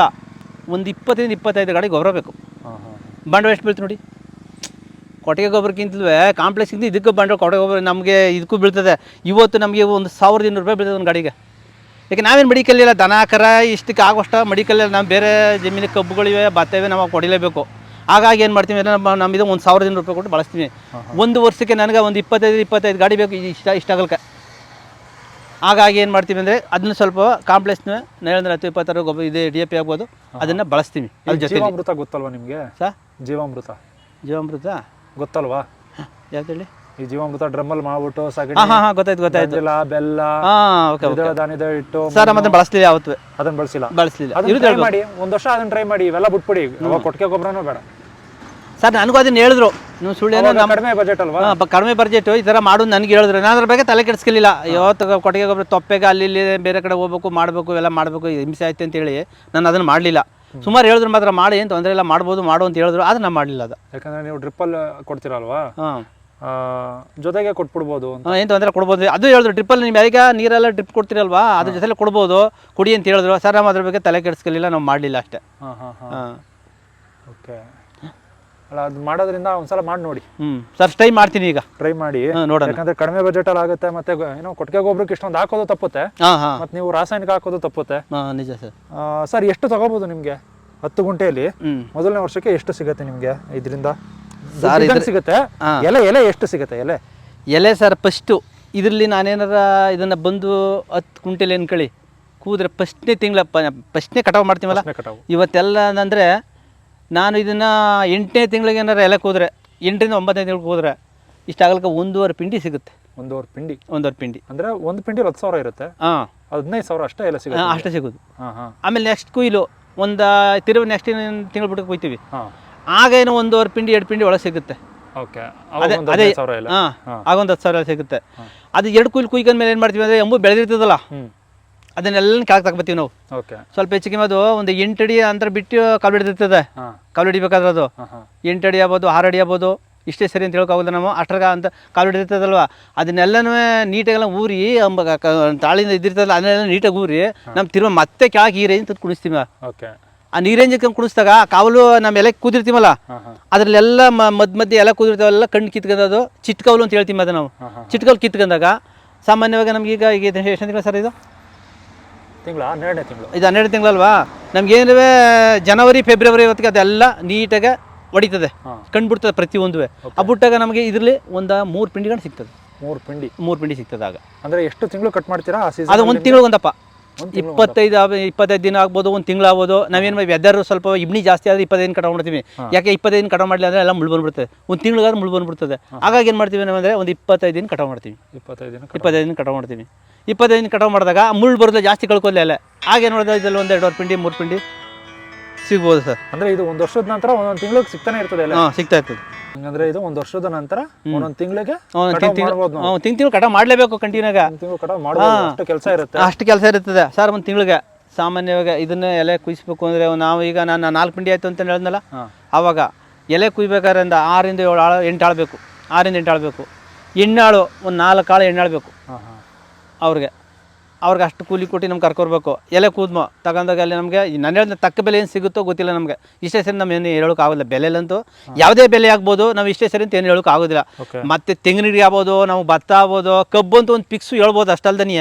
ಒಂದು ಇಪ್ಪತ್ತರಿಂದ ಇಪ್ಪತ್ತೈದು ಗಾಡಿ ಗೊಬ್ಬರ ಬೇಕು. ಬಂಡವಾಳ ಎಷ್ಟು ಬೀಳ್ತು ನೋಡಿ. ಕೊಟ್ಟಿಗೆ ಗೊಬ್ಬರಕ್ಕಿಂತಲೂ ಕಾಂಪ್ಲೆಕ್ಸ್ಗಿಂತ ಇದಕ್ಕೆ ಬಂಡವಾಳ ಕೊಟ್ಟಿಗೆ ಗೊಬ್ಬರ ನಮಗೆ ಇದಕ್ಕೂ ಬೀಳ್ತದೆ. ಇವತ್ತು ನಮಗೆ ಒಂದು ಸಾವಿರದ ಇನ್ನೂರು ರೂಪಾಯಿ ಬೀಳ್ತದೆ ಒಂದು ಗಾಡಿಗೆ. ಯಾಕೆ ನಾವೇನು ಮೆಡಿಕಲ್ ಇಲ್ಲ ದನ ಕರ ಇಷ್ಟಕ್ಕೆ ಆಗುವಷ್ಟು ಮಡಿಕಲ್ಲಿಲ್ಲ ನಾವು ಬೇರೆ ಜಮೀನಿಗೆ ಕಬ್ಬುಗಳಿವೆ ಬಾತೇವೆ ನಾವು ಕೊಡಿಲೇಬೇಕು. ಹಾಗಾಗಿ ಏನು ಮಾಡ್ತೀವಿ ಅಂದರೆ ನಮ್ಮ ನಮ್ಮ ಇದು ಒಂದು ಸಾವಿರದ ಇನ್ನೂರು ರೂಪಾಯಿ ಕೊಟ್ಟು ಬಳಸ್ತೀವಿ. ಒಂದು ವರ್ಷಕ್ಕೆ ನನಗೆ ಒಂದು ಇಪ್ಪತ್ತೈದು ಇಪ್ಪತ್ತೈದು ಗಾಡಿ ಬೇಕು ಇಷ್ಟ ಇಷ್ಟ ಆಗಲ್ಕ. ಹಾಗಾಗಿ ಏನು ಮಾಡ್ತೀವಿ ಅಂದರೆ ಅದನ್ನ ಸ್ವಲ್ಪ ಕಾಂಪ್ಲೆಕ್ಸ್ನ ಹೇಳಿದ್ರೆ ಹತ್ತು ಇಪ್ಪತ್ತಾರು ಗೊಬ್ಬರ ಇದೆ ಡಿ ಎ ಪಿ ಆಗ್ಬೋದು. ಅದನ್ನು ಬಳಸ್ತೀವಿ ಅದ್ರ ಜೊತೆ ಜೀವಾಮೃತ ಗೊತ್ತಲ್ವಾ ನಿಮಗೆ? ಸಾ? ಜೀವಾಮೃತ. ಜೀವಾಮೃತ? ಗೊತ್ತಲ್ವಾ? ಯಾವ್ದು ಹೇಳಿ? ಈ ಜೀವಾಮೃತ ಡ್ರಮ್ಮಲ್ಲಿ ಮಾಡ್ಬಿಟ್ಟು ಸಗಣಿ ಹಾ ಹಾ ಗೊತ್ತಾಯ್ತು ಗೊತ್ತಾಯ್ತು. ಗಂಜಲ ಬೆಲ್ಲ ಹಾಂ ಓಕೆ ಓಕೆ. ದ್ವಿದಳ ಧಾನ್ಯದ ಹಿಟ್ಟು ಸರ್ ಅದನ್ನ ಬಳಸ್ಲಿಲ್ಲ ಯಾವತ್ತು. ಅದನ್ನ ಬಳಸಿಲ್ಲ. ಬಳಸಲಿಲ್ಲ. ಅದನ್ನ ಮಾಡಿ ಒಂದ್ ವರ್ಷ ಅದನ್ನ ಟ್ರೈ ಮಾಡಿ ಇವೆಲ್ಲ ಬಿಟ್ಬಿಡಿ. ಅವಾಗ ಕೊಟ್ಟಿಗೆ ಗೊಬ್ಬರನೂ ಬೇಡ. ಸರ್ ನನಗೂ ಅದನ್ನ ಹೇಳಿದ್ರು. ನೀವು ಸುಳ್ಳೇನೋ ಅವಾಗ ನಮ್ಮ ಕಡಿಮೆ ಬಜೆಟ್ ಅಲ್ವಾ? ಹಾಂ ಬ- ಕಡಿಮೆ ಬಜೆಟ್ ಈ ಥರ ಮಾಡು ನನಗೆ ಹೇಳಿದ್ರು. ನಾನು ಅದ್ರ ಬಗ್ಗೆ ತಲೆ ಕೆಡಿಸ್ಲಿಲ್ಲ. ಇವತ್ತು ಕೊಟ್ಟಿಗೆ ಗೊಬ್ಬರ ತೊಪ್ಪೆಗೆ ಅಲ್ಲಿ ಇಲ್ಲಿ ಬೇರೆ ಕಡೆ ಹೋಗ್ಬೇಕು ಮಾಡಬೇಕು ಎಲ್ಲ ಮಾಡಬೇಕು ಹಿಂಸೆ ಆಯ್ತು ಅಂತ ಹೇಳಿ ನಾನು ಅದನ್ನು ಮಾಡಲಿಲ್ಲ. ಸುಮಾರು ಹೇಳಿದ್ರು ಮಾತ್ರ ಮಾಡಿ ಏನು ತೊಂದರೆ ಇಲ್ಲ ಮಾಡ್ಬೋದು ಮಾಡು ಅಂತ ಹೇಳಿದ್ರು. ಅದನ್ನ ನಾನು ಮಾಡಲಿಲ್ಲ ಅದು. ಯಾಕಂದ್ರೆ ನೀವು ಡ್ರಿಪ್ಪಲ್ಲಿ ಕೊಡ್ತೀರಲ್ವಾ? ಹಾಂ. ಜೊತೆಗೆ ಕೊಟ್ಬಿಡ್ಬೋದು ಅಂತ. ಏನು ತೊಂದರೆ ಕೊಡ್ಬೋದು. ಅದು ಹೇಳಿದ್ರು ಟ್ರಿಪ್ಪಲ್ಲಿ ನೀವು ಯಾರಿಗ ನೀರೆಲ್ಲ ಟ್ರಿಪ್ ಕೊಡ್ತೀರಲ್ವಾ? ಅದ್ರ ಜೊತೆಲಿ ಕೊಡ್ಬೋದು. ಕುಡಿ ಅಂತ ಹೇಳಿದ್ರು. ಸರ್ ನಾವು ಅದ್ರ ಬಗ್ಗೆ ತಲೆ ಕೆಡಿಸ್ಕೊಳ್ಳಿಲ್ಲ ನಾವು ಮಾಡಲಿಲ್ಲ ಅಷ್ಟೇ. ಹಾಂ ಹಾಂ ಹಾಂ. ಓಕೆ. ಅಲ್ಲ ಅದು ಮಾಡೋದ್ರಿಂದ ಒಂದ್ಸಲ ಮಾಡಿ ನೋಡಿ. ಹ್ಞೂ ಸರ್ ಟ್ರೈ ಮಾಡ್ತೀನಿ ಈಗ. ಟ್ರೈ ಮಾಡಿ. ನೋಡೋಣ. ಯಾಕಂದ್ರೆ ಕಡಿಮೆ ಬಜೆಟ್ ಅಲ್ಲಿ ಆಗುತ್ತೆ ಮತ್ತೆ ಏನೋ ಕೊಟ್ಟಿಗೆ ಗೊಬ್ಬರಕ್ಕೆ ಇಷ್ಟೊಂದು ಹಾಕೋದು ತಪ್ಪುತ್ತೆ. ಹಾಂ ಹಾಂ. ಮತ್ತೆ ನೀವು ರಾಸಾಯನಿಕ ಹಾಕೋದು ತಪ್ಪುತ್ತೆ. ಹಾಂ ನಿಜ ಸರ್. ಸರ್ ಎಷ್ಟು ತಗೋಬೋದು ನಿಮಗೆ? ಹತ್ತು ಗುಂಟೆಯಲ್ಲಿ? ಮೊದಲನೇ ವರ್ಷಕ್ಕೆ ಎಷ್ಟು ಸಿಗುತ್ತೆ ನಿಮಗೆ ಇದರಿಂದ? ಸರ್, ಸಿಗುತ್ತೆ. ಎಲೆ ಎಲೆ ಎಷ್ಟು ಸಿಗುತ್ತೆ ಎಲೆ? ಎಲೆ ಸರ್ ಫಸ್ಟು ಇದರಲ್ಲಿ ನಾನೇನಾರ ಇದನ್ನ ಬಂದು ಹತ್ತು ಕುಂಟೆಲಿ ಅನ್ಕೊಳ್ಳಿ ಕೂದ್ರೆ ಫಸ್ಟ್ನೇ ತಿಂಗಳ ಫಸ್ಟ್ನೇ ಕಟಾವು ಮಾಡ್ತೀವಲ್ಲ? ಇವತ್ತೆಲ್ಲ ಅಂದರೆ ನಾನು ಇದನ್ನು ಎಂಟನೇ ತಿಂಗಳಿಗೆ ಏನಾರ ಎಲೆ ಕೂದ್ರೆ ಎಂಟರಿಂದ ಒಂಬತ್ತನೇ ತಿಂಗಳು ಕೂದ್ರೆ ಇಷ್ಟಾಗಲ್ಕ ಒಂದೂವರೆ ಪಿಂಡಿ ಸಿಗುತ್ತೆ. ಒಂದೂವರೆ ಪಿಂಡಿ. ಒಂದೂವರೆ ಪಿಂಡಿ. ಅಂದ್ರೆ ಒಂದು ಪಿಂಡಿ ಹತ್ತು ಸಾವಿರ ಇರುತ್ತೆ. ಹಾಂ. ಹದಿನೈದು ಸಾವಿರ ಅಷ್ಟೇ ಎಲೆ ಸಿಗುತ್ತೆ. ಅಷ್ಟೇ ಸಿಗೋದು. ಹಾಂ ಹಾಂ. ಆಮೇಲೆ ನೆಕ್ಸ್ಟ್ ಕುಯ್ಲು ಒಂದು ತಿರುವು ನೆಕ್ಸ್ಟ್ ತಿಂಗಳು ಬಿಟ್ಟು ಕುಯ್ತೀವಿ. ಹಾಂ. ಆಗ ಏನೋ ಒಂದೂವರೆ ಪಿಂಡಿ ಎರಡು ಪಿಂಡಿ ಒಳಗೆ ಸಿಗುತ್ತೆ. ಓಕೆ ಅದೇ ಅದೇ ಹಾಂ. ಆಗೊಂದು ಹತ್ತು ಸಾವಿರ ಸಿಗುತ್ತೆ. ಅದು ಎರಡು ಕುಯ್ಲು ಕುಯ್ಕೊಂಡ ಮೇಲೆ ಏನು ಮಾಡ್ತೀವಿ ಅಂದರೆ ಎಂಬು ಬೆಳೆದಿರ್ತದಲ್ಲ? ಅದನ್ನೆಲ್ಲ ಕೆಳಗೆ ತಗೊಬತ್ತೀವಿ ನಾವು. ಓಕೆ. ಸ್ವಲ್ಪ ಹೆಚ್ಚಿಗೆ ಅದು ಒಂದು ಎಂಟು ಅಡಿ ಅಂತರ ಬಿಟ್ಟು ಕಾಲು ಹಿಡಿದಿರ್ತದೆ. ಕಾಲು ಹಿಡಿಬೇಕಾದ್ರೆ ಅದು. ಹಾಂ ಹಾಂ. ಎಂಟು ಅಡಿ ಆಗ್ಬೋದು ಆರು ಅಡಿ ಆಗ್ಬೋದು ಇಷ್ಟೇ ಸರಿ ಅಂತ ಹೇಳೋಕ್ಕಾಗಲ್ಲ ನಾವು. ಅಷ್ಟ್ರಾಗ ಅಂತ ಕಾಲು ಹಿಡಿದಿರ್ತದಲ್ವ? ಅದನ್ನೆಲ್ಲನೂ ನೀಟಾಗೆಲ್ಲ ಊರಿ ತಾಳಿಂದ ಇದ್ದಿರ್ತದಲ್ಲ ಅದನ್ನೆಲ್ಲ ನೀಟಾಗಿ ಊರಿ ನಮ್ಮ ತಿರುವ ಮತ್ತೆ ಕೆಳಗೆ ಈ ಅಂತ ತಂದು ಕುಣಿಸ್ತೀವಿ ಓಕೆ. ಆ ನೀರೇಂಜ್ ಕುಣಿಸ್ದಾಗ ಕಾವಲು ನಮ್ಮ ಎಲೆ ಕೂದಿರ್ತೀವಲ್ಲ ಅದ್ರಲ್ಲೆಲ್ಲ ಮದ್ ಮಧ್ಯ ಮಧ್ಯೆ ಎಲೆ ಕೂದಿರ್ತಾವೆಲ್ಲ ಕಣ್ಣು ಕಿತ್ಕೊಂಡದು ಚಿಟ್ಕವಲು ಅಂತ ಹೇಳ್ತೀವಿ ಅದು ನಾವು. ಚಿಟ್ಕವಲು ಕಿತ್ಕೊಂಡಾಗ ಸಾಮಾನ್ಯವಾಗಿ ನಮ್ಗೆ ಈಗ ಎಷ್ಟು ತಿಂಗಳು ಸರ್ ಇದು? ತಿಂಗಳ? ಹನ್ನೆರಡನೇ ತಿಂಗಳು. ಇದು ಹನ್ನೆರಡು ತಿಂಗಳಲ್ವಾ? ನಮ್ಗೇನುವೆ ಜನವರಿ ಫೆಬ್ರವರಿ ಇವತ್ತಿಗೆ ಅದೆಲ್ಲ ನೀಟಾಗಿ ಹೊಡಿತದೆ ಕಂಡುಬಿಡ್ತದೆ ಪ್ರತಿಯೊಂದು ಆ ಬಿಟ್ಟಾಗ ನಮಗೆ ಇದರಲ್ಲಿ ಒಂದು ಮೂರು ಪಿಂಡಿಗಳು ಸಿಗ್ತದೆ. ಮೂರು ಪಿಂಡಿ. ಮೂರು ಪಿಂಡಿ ಸಿಗ್ತದೆ ಆಗ. ಅಂದ್ರೆ ಎಷ್ಟು ತಿಂಗಳು ಕಟ್ ಮಾಡ್ತೀರಾ ಅದು ಒಂದು ತಿಂಗಳು ಒಂದಪ್ಪ ಇಪ್ಪತ್ತೈದು ಇಪ್ಪತ್ತೈದು ದಿನ ಆಗ್ಬೋದು ಒಂದು ತಿಂಗಳು ಆಗ್ಬೋದು. ನಾವೇನು ವೆದರ್ ಸ್ವಲ್ಪ ಇಬ್ನಿ ಜಾಸ್ತಿ ಆದರೆ ಇಪ್ಪತ್ತೈದು ಕಟಾವು ಮಾಡ್ತೀವಿ ಯಾಕೆ ಇಪ್ಪತ್ತೈದು ಕಟಾವು ಮಾಡಲಿ ಅಂದರೆ ಎಲ್ಲ ಮುಳ್ಳು ಬಂದ್ಬಿಡ್ತದೆ ಒಂದು ತಿಂಗಳಿಗಾದ್ರೆ ಮುಳ್ಳು ಬಂದ್ಬಿಡ್ತದೆ. ಹಾಗಾಗಿ ಏನು ಮಾಡ್ತೀವಿ ನಾವು ಅಂದರೆ ಒಂದು ಇಪ್ಪತ್ತೈದು ದಿನ ಕಟಾವು ಮಾಡ್ತೀವಿ. ಇಪ್ಪತ್ತೈದು ದಿನ ಇಪ್ಪತ್ತೈದು ದಿನ ಕಟಾವು ಮಾಡ್ತೀವಿ. ಇಪ್ಪತ್ತೈದು ದಿನ ಕಟಾವು ಮಾಡಿದಾಗ ಮುಳ್ಳು ಬರೋದ್ರೆ ಜಾಸ್ತಿ ಕಳ್ಕೊಲ್ಲ ಅಲ್ಲ ಹಾಗೆ ನೋಡಿದ್ರೆ ಇದರಲ್ಲಿ ಒಂದು ಎರಡುವರೆ ಪಿಂಡಿ ಮೂರು ಪಿಂಡಿ ಸಿಗ್ಬೋದು ಸರ್. ಅಂದರೆ ಇದು ಒಂದು ವರ್ಷದ ನಂತರ ಒಂದೊಂದು ತಿಂಗಳಿಗೆ ಸಿಗ್ತಾನೆ ಇರ್ತದೆ ಹಾಂ ಸಿಗ್ತಾ ಇರ್ತದೆ. ಹಂಗಂದ್ರೆ ಇದು ಒಂದ್ ವರ್ಷದ ನಂತರ ಒಂದೊಂದು ತಿಂಗಳಿಗೆ ತಿಂಗ್ ತಿಂಗಳು ಕಟಾವ್ ಮಾಡಲೇಬೇಕು ಕಂಟಿನ್ಯೂಗ ಕಟಾವ್ ಅಷ್ಟು ಕೆಲಸ ಇರುತ್ತೆ. ಅಷ್ಟು ಕೆಲಸ ಇರುತ್ತದೆ ಸರ್ ಒಂದ್ ತಿಂಗಳಿಗೆ ಸಾಮಾನ್ಯವಾಗಿ ಇದನ್ನ ಎಲೆ ಕುಯ್ಸ್ಬೇಕು ಅಂದ್ರೆ ನಾವು ಈಗ ನಾನು ನಾಲ್ಕು ಪಿಂಡಿ ಆಯ್ತು ಅಂತ ಹೇಳಿದ್ನಲ್ಲ? ಅವಾಗ ಎಲೆ ಕುಯ್ಬೇಕಾದ್ರೆ ಒಂದು ಆರಿಂದ ಏಳು ಆಳು ಎಂಟು ಆಳ್ಬೇಕು ಆರಿಂದ ಎಂಟು ಆಳ್ಬೇಕು ಎಣ್ಣಾಳು ಒಂದು ನಾಲ್ಕು ಆಳು ಎಣ್ಣೆ ಬೇಕು ಹಾಂ ಹಾಂ. ಅವ್ರಿಗೆ. ಅವ್ರಿಗೆ ಅಷ್ಟು ಕೂಲಿ ಕೊಟ್ಟು ನಮ್ಗೆ ಕರ್ಕೊರ್ಬೇಕು ಎಲೆ ಕೂದ್ಮ ತಗೊಂಡಾಗ ಅಲ್ಲಿ ನಮಗೆ ನಾನು ಹೇಳಿದ ತಕ್ಕ ಬೆಲೆ ಏನು ಸಿಗುತ್ತೋ ಗೊತ್ತಿಲ್ಲ ನಮಗೆ. ಇಷ್ಟೇ ಸರಿ ನಮ್ಮ ಏನು ಹೇಳೋಕೆ ಆಗೋದಿಲ್ಲ. ಬೆಲೆಲಂತೂ ಯಾವುದೇ ಬೆಲೆ ಆಗ್ಬೋದು ನಾವು ಇಷ್ಟೇ ಸರಿ ಅಂತ ಏನು ಹೇಳೋಕೆ ಆಗೋದಿಲ್ಲ. ಓಕೆ ಮತ್ತೆ ತೆಂಗಿನ ಗಿಡ ಆಗ್ಬೋದು ನಾವು ಭತ್ತ ಆಗ್ಬೋದು ಕಬ್ಬು ಅಂತ ಒಂದು ಪಿಕ್ಸು ಹೇಳ್ಬೋದು ಅಷ್ಟಲ್ದನೇ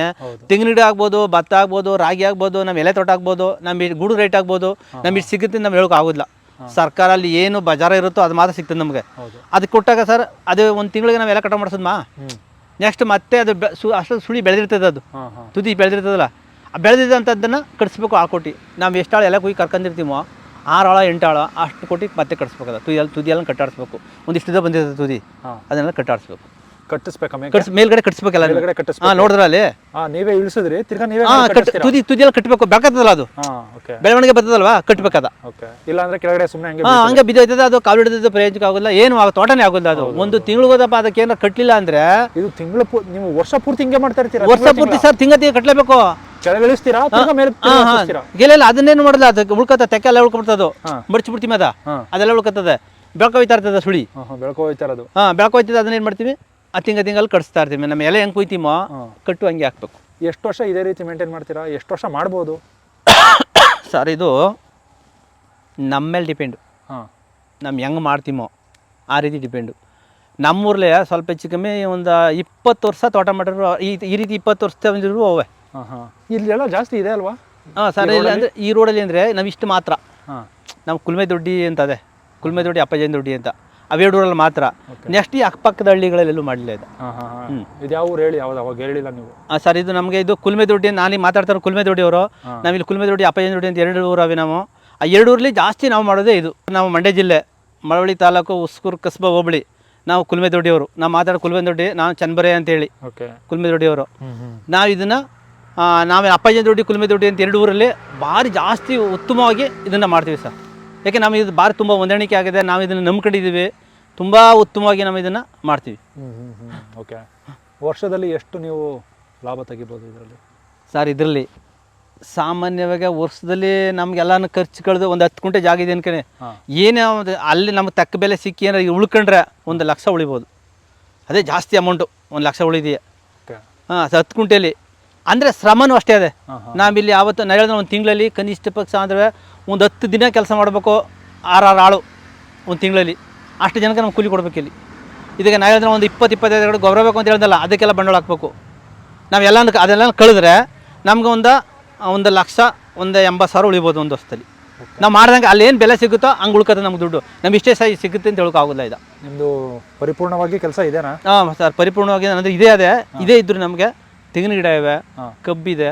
ತೆಂಗಿನಿಡಿ ಆಗ್ಬೋದು ಭತ್ತ ಆಗ್ಬೋದು ರಾಗಿ ಆಗ್ಬೋದು ನಮ್ಮ ಎಲೆ ತೋಟ ಆಗ್ಬೋದು ನಮ್ಮ ಗುಡು ಗೂಡು ರೇಟ್ ಆಗ್ಬೋದು ನಮ್ಗೆ ಇಷ್ಟು ಸಿಗುತ್ತೆ ನಾವು ಹೇಳೋಕೆ ಆಗೋದಿಲ್ಲ. ಸರ್ಕಾರ ಅಲ್ಲಿ ಏನು ಬಜಾರ ಇರುತ್ತೋ ಅದು ಮಾತ್ರ ಸಿಗ್ತದೆ ನಮಗೆ. ಅದಕ್ಕೆ ಕೊಟ್ಟಾಗ ಸರ್ ಅದೇ ಒಂದು ತಿಂಗಳಿಗೆ ನಾವು ಎಲ್ಲ ಕಟಾವು ಮಾಡಿಸೋದ್ಮಾ? ನೆಕ್ಸ್ಟ್ ಮತ್ತೆ ಅದು ಬೆ ಸು ಅಷ್ಟು ಸುಳಿ ಬೆಳೆದಿರ್ತದೆ ಅದು. ಹಾಂ ಹಾಂ. ತುದಿ ಬೆಳೆದಿರ್ತದಲ್ಲ. ಆ ಬೆಳೆದಿದ್ದಂಥದ್ದನ್ನು ಕಟ್ಸ್ಬೇಕು ಆ ಕೋಟಿ. ನಾವು ಎಷ್ಟು ಆಳು ಎಲ್ಲ ಕುಯ್ ಕರ್ಕೊಂಡಿರ್ತೀವೋ ಆರು ಆಳ ಎಂಟು ಆಳ ಅಷ್ಟು ಕೋಟಿ ಮತ್ತೆ ತುದಿ ತುದಿಯಲ್ಲಿ ತುದಿಯೆಲ್ಲ ಕಟ್ಟಾಡಿಸ್ಬೇಕು. ಒಂದಿಷ್ಟು ಉದ್ದ ಬಂದಿರ್ತದೆ ತುದಿ. ಹಾಂ. ಅದನ್ನೆಲ್ಲ ಕಟ್ಟಾಡಿಸ್ಬೇಕು. ಕಟ್ಟಿಸ್ಬೇಕಾ ಮೇಕೆ ಕಟ್ಸ್ ಮೇಲ್ಗಡೆ ಕಟ್ಸ್ಬೇಕಲ್ಲ ಮೇಲ್ಗಡೆ ಕಟ್ಟಿಸ್ಬೇಕು. ಹಾ ನೋಡಿದ್ರ ಅಲ್ಲಿ? ಹಾಂ ನೀವೇ ಇಳಿಸಿದ್ರಿ. ತಿರ್ಗಾ ನೀವೇ ಹಾಂ ಕಟ್ ಕಟ್ಟಿಸ್ತೀರಾ? ತುದಿ ತುದಿಯೆಲ್ಲ ಕಟ್ಟಬೇಕು ಬೆಳ್ಕತ್ತದಲ್ಲ ಅದು? ಹಾಂ ಓಕೆ. ಬೆಳವಣಿಗೆ ಬರ್ತದಲ್ವಾ? ಕಟ್ಬೇಕದ? ಓಕೆ. ಇಲ್ಲ ಅಂದ್ರೆ ಕೆಳಗಡೆ ಸುಮ್ಮನೆ ಹಂಗೆ ಬಿದ್ದೈತದ ಹಂಗೆ ಬಿದ್ದೋಯ್ತದೆ. ಅದು ಕಾಲು ಹಿಡಿದ ಪ್ರಯೋಜನ ಆಗೋಲ್ಲ ಏನು ಆಗ ತೋಟನೇ ಆಗೋಲ್ಲ ಅದು. ಒಂದು ತಿಂಗಳು ಹೋದಪ್ಪ ಅದಕ್ಕೆ ಏನಾರ ಕಟ್ಟಲಿಲ್ಲ ಅಂದ್ರೆ ಇದು ತಿಂಗಳು ನೀವು ವರ್ಷ ಪೂರ್ತಿ ಹಿಂಗೆ ಮಾಡ್ತಾ ಇರ್ತೀರಾ? ವರ್ಷ ಪೂರ್ತಿ ಸರ್ ತಿಂಗ ತಿಂಗ ಕಟ್ಟಲೇಬೇಕು ಕೆಳಗೆ ಇಳಿಸ್ತೀರಾ? ತಿರ್ಗಾ ಮೇಲೆ ಹಾಂ ಹಾಂ. ಹತ್ತಿಸ್ತೀರಾ ಅದನ್ನೇನು ಮಾಡಲ್ಲ. ಅದಕ್ಕೆ ಉಳ್ಕತ್ತ ತೆಕ್ಕ ಎಲ್ಲ ಉಳ್ಕೊಬಿಡ್ತದು. ಅದು ಮಡ್ಚಿ ಬಿಡ್ತೀವಿ ಅದ. ಹಾಂ. ಅದೆಲ್ಲ ಬೆಳಕ ಹೋಯ್ತಾ ಇರ್ತದೆ ಸುಳಿ. ಹಾಂ ಹಾ ಬೆಳ್ಕೊ ಹೋಯ್ತಾ ಇರೋದು. ಹಾಂ ಅದನ್ನೇನು ಮಾಡ್ತೀವಿ? ಆ ತಿಂಗ ತಿಂಗಳು ಕಟ್ಸ್ತಾ ಇರ್ತೀವಿ. ನಮ್ಮ ಎಲೆ ಹೆಂಗೆ ಕುಯ್ತೀಮೋ ಕಟ್ಟು ಹಂಗೆ ಹಾಕ್ಬೇಕು. ಎಷ್ಟು ವರ್ಷ ಇದೇ ರೀತಿ ಮೇಂಟೈನ್ ಮಾಡ್ತೀರಾ? ಎಷ್ಟು ವರ್ಷ ಮಾಡ್ಬೋದು? ಸರ್ ಇದು ನಮ್ಮ ಮೇಲೆ ಡಿಪೆಂಡು ಹಾಂ. ನಮ್ಮ ಹೆಂಗೆ ಮಾಡ್ತೀಮೋ ಆ ರೀತಿ ಡಿಪೆಂಡು ನಮ್ಮೂರಲ್ಲೇ ಸ್ವಲ್ಪ ಹೆಚ್ಚು ಕಮ್ಮಿ ಒಂದು ಇಪ್ಪತ್ತು ವರ್ಷ ತೋಟ ಮಾಡಿದ್ರು ಈ ಈ ರೀತಿ ಇಪ್ಪತ್ತು ವರ್ಷ ತಂದಿದ್ರು ಅವೇ. ಹಾಂ ಹಾಂ. ಇಲ್ಲೆಲ್ಲ ಜಾಸ್ತಿ ಇದೆ ಅಲ್ವಾ? ಹಾಂ ಸರ್ ಇಲ್ಲ ಅಂದರೆ ಈ ರೋಡಲ್ಲಿ ಅಂದರೆ ನಾವು ಇಷ್ಟು ಮಾತ್ರ. ಹಾಂ. ನಮ್ಮ ಕುಲ್ಮೆ ದೊಡ್ಡಿ ಅಂತ ಅದೇ. ಕುಲ್ಮೆ ದೊಡ್ಡಿ ಅಪ್ಪಾಜಿನ ದೊಡ್ಡಿ ಅಂತ. ಅವೆರಡು ಊರಲ್ಲಿ ಮಾತ್ರ ನೆಕ್ಸ್ಟ್ ಈ ಅಕ್ಕಪಕ್ಕದ ಹಳ್ಳಿಗಳಲ್ಲೆಲ್ಲೂ ಮಾಡಲಿಲ್ಲ ಇದು. ಇದು ಯಾವ ಊರು ಹೇಳಿ ಯಾವ್ದು ಅವಾಗ ಹೇಳಿಲ್ಲ ನೀವು? ಸರ್ ಇದು ನಮಗೆ ಇದು ಕುಲ್ಮೆ ದುಡ್ಡಿ ನಾನು ಮಾತಾಡ್ತಾರೆ ಕುಲ್ಮೆ ದುಡ್ಡಿ ಅವರು. ನಾವಿಲ್ಲಿ ಕುಲ್ಮೆ ದುಡ್ಡಿ ಅಪ್ಪಜನ ದುಡ್ಡಿ ಅಂತ ಎರಡು ಊರು ಅವೆ ನಾವು. ಆ ಎರಡು ಊರಲ್ಲಿ ಜಾಸ್ತಿ ನಾವು ಮಾಡೋದೇ ಇದು. ನಾವು ಮಂಡ್ಯ ಜಿಲ್ಲೆ ಮಳವಳ್ಳಿ ತಾಲೂಕು ಉಸ್ಕೂರು ಕಸ್ಬಾ ಹೋಬಳಿ. ನಾವು ಕುಲ್ಮೆ ದೊಡ್ಡಿಯವರು ನಾವು ಮಾತಾಡೋ ಕುಲ್ಮೆ ದೊಡ್ಡಿ ನಾನು ಚನ್ಬರೆ ಅಂತ ಹೇಳಿ. ಕುಲ್ಮೆ ದೊಡ್ಡಿಯವರು ನಾವು ಇದನ್ನ ನಾವು ಅಪ್ಪಾಜಿ ದೊಡ್ಡಿ ಕುಲ್ಮೆ ದೊಡ್ಡಿ ಅಂತ ಎರಡು ಊರಲ್ಲಿ ಭಾರಿ ಜಾಸ್ತಿ ಉತ್ತಮವಾಗಿ ಇದನ್ನು ಮಾಡ್ತೀವಿ ಸರ್. ಯಾಕೆ ನಮಗೆ ಇದು ಭಾರಿ ತುಂಬ ಹೊಂದಾಣಿಕೆ ಆಗಿದೆ ನಾವು ಇದನ್ನು ನಂಬ್ಕೊಂಡಿದ್ದೀವಿ ತುಂಬ ಉತ್ತಮವಾಗಿ ನಾವು ಇದನ್ನು ಮಾಡ್ತೀವಿ. ಓಕೆ ವರ್ಷದಲ್ಲಿ ಎಷ್ಟು ನೀವು ಲಾಭ ತೆಗಿಬೋದು ಇದರಲ್ಲಿ? ಸರ್ ಇದರಲ್ಲಿ ಸಾಮಾನ್ಯವಾಗಿ ವರ್ಷದಲ್ಲಿ ನಮ್ಗೆಲ್ಲಾನು ಖರ್ಚು ಕಳೆದು ಒಂದು ಹತ್ತು ಕುಂಟೆ ಜಾಗ ಇದೆ ಅನ್ಕಣೆ. ಏನೇ ಒಂದು ಅಲ್ಲಿ ನಮ್ಗೆ ತಕ್ಕ ಬೆಲೆ ಸಿಕ್ಕಿ ಏನಾರು ಉಳ್ಕೊಂಡ್ರೆ ಒಂದು ಲಕ್ಷ ಉಳಿಬೋದು. ಅದೇ ಜಾಸ್ತಿ ಅಮೌಂಟು ಒಂದು ಲಕ್ಷ ಉಳಿದೆಯಾ. ಹಾಂ ಹತ್ತು ಕುಂಟೆಯಲ್ಲಿ ಅಂದರೆ ಶ್ರಮನೂ ಅಷ್ಟೇ ಅದೇ. ನಾವಿಲ್ಲಿ ಆವತ್ತು ನಾ ಹೇಳಿದ್ರೆ ಒಂದು ತಿಂಗಳಲ್ಲಿ ಕನಿಷ್ಠ ಪಕ್ಷ ಅಂದರೆ ಒಂದು ಹತ್ತು ದಿನ ಕೆಲಸ ಮಾಡಬೇಕು ಆರು ಆರು ಆಳು ಒಂದು ತಿಂಗಳಲ್ಲಿ. ಅಷ್ಟು ಜನಕ್ಕೆ ನಮ್ಗೆ ಕೂಲಿ ಕೊಡಬೇಕು ಇಲ್ಲಿ. ಇದಕ್ಕೆ ನಾವು ಹೇಳಿದ್ರೆ ಒಂದು ಇಪ್ಪತ್ತು ಇಪ್ಪತ್ತೈದು ಕಡೆ ಗೊಬ್ಬರ ಬೇಕು ಅಂತ ಹೇಳ್ದಲ್ಲ ಅದಕ್ಕೆಲ್ಲ ಬಂಡವಾಳ ಹಾಕ್ಬೇಕು. ನಾವೆಲ್ಲ ಅದೆಲ್ಲ ಕಳೆದ್ರೆ ನಮ್ಗೆ ಒಂದು ಒಂದು ಲಕ್ಷ ಒಂದು ಎಂಬತ್ತು ಸಾವಿರ ಉಳಿಬೋದು ಒಂದು ವರ್ಷದಲ್ಲಿ. ನಾವು ಮಾಡ್ದಂಗೆ ಅಲ್ಲಿ ಏನು ಬೆಲೆ ಸಿಗುತ್ತೋ ಹಂಗೆ ಉಳ್ಕೋದು ನಮ್ಗೆ ದುಡ್ಡು. ನಮ್ಗೆ ಇಷ್ಟೇ ಸೈ ಸಿಗುತ್ತೆ ಅಂತ ಹೇಳೋಕ್ಕಾಗೋಲ್ಲ ಇದು ನಿಮ್ಮದು ಪರಿಪೂರ್ಣವಾಗಿ ಕೆಲಸ ಇದೆನಾ? ಹಾಂ ಸರ್ ಪರಿಪೂರ್ಣವಾಗಿ ಅಂದರೆ ಇದೇ ಅದೇ ಇದೇ ಇದ್ದರು ನಮಗೆ. ತೆಂಗಿನ ಗಿಡ ಇವೆ. ಕಬ್ಬಿದೆ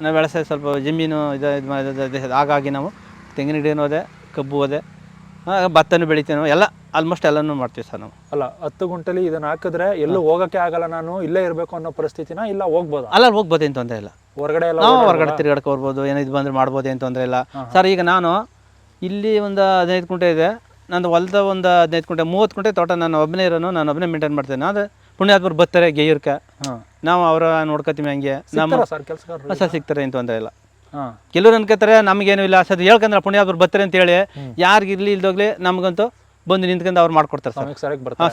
ನಾವು ಬೆಳೆಸ ಸ್ವಲ್ಪ ಜಮೀನು ಇದೆ ಇದು ಇದು- ಇದು- ಹಾಗಾಗಿ ನಾವು ತೆಂಗಿನ ಗಿಡನೂ ಅದೇ ಕಬ್ಬು ಅದೇ. ಭತ್ತನೂ ಬೆಳಿತೀವಿ ಎಲ್ಲ ಆಲ್ಮೋಸ್ಟ್ ಎಲ್ಲನೂ ಮಾಡ್ತೀವಿ ಸರ್ ನಾವು. ಅಲ್ಲ ಹತ್ತು ಗುಂಟಲಿ ಇದನ್ನ ಹಾಕಿದ್ರೆ ಎಲ್ಲೂ ಹೋಗಕ್ಕೆ ಆಗಲ್ಲ ನಾನು ಇಲ್ಲೇ ಇರಬೇಕು ಅನ್ನೋ ಪರಿಸ್ಥಿತಿನ ಇಲ್ಲ ಹೋಗ್ಬೋದು? ಅಲ್ಲ ಹೋಗ್ಬೋದು ಏನು ತೊಂದರೆ ಇಲ್ಲ. ಹೊರಗಡೆ ಎಲ್ಲ ನಾವು ಹೊರಗಡೆ ತಿರುಗಾಡಕ್ಕೆ ಬರ್ಬೋದು ಏನೋ ಇದು ಬಂದರೆ ಮಾಡ್ಬೋದು ಏನು ತೊಂದರೆ ಇಲ್ಲ. ಸರ್ ಈಗ ನಾನು ಇಲ್ಲಿ ಒಂದು ಹದಿನೈದು ಕುಂಟೆ ಇದೆ. ನಂದು ಹೊಲದ ಒಂದು ಹದಿನೈದು ಕುಂಟೆ ಮೂವತ್ತು ಕುಂಟೆ ತೋಟ ನಾನು ಒಬ್ಬನೇ ಇರೋನು ನಾನು ಒಬ್ಬನೇ ಮೇಂಟೈನ್ ಮಾಡ್ತೇನೆ. ಅಂದರೆ ಪುಣ್ಯಾತ್ಮರು ಬರ್ತಾರೆ ಗೆಯ್ಯರ್ಕ ನಾವು ಅವರ ನೋಡ್ಕೊತೀವಿ ಹಂಗೆ. ನಮ್ಮ ಸರ್ ಸಿಗ್ತಾರೆ ಏನು ತೊಂದರೆ ಇಲ್ಲ. ಕೆಲವ್ರು ಅನ್ಕೋತಾರೆ ನಮ್ಗೇನು ಇಲ್ಲ ಸರ್ ಹೇಳ್ಕಂದ್ರೆ ಪುಣ್ಯಾತ್ಮರು ಬರ್ತಾರೆ ಅಂತೇಳಿ ಯಾರಿಗೆ ಇರ್ಲಿ ಇಲ್ದೋಗ್ಲಿ ನಮ್ಗಂತೂ ಬಂದು ನಿಂತ್ಕೊಂಡು ಅವ್ರು ಮಾಡ್ಕೊಡ್ತಾರೆ ಸರ್.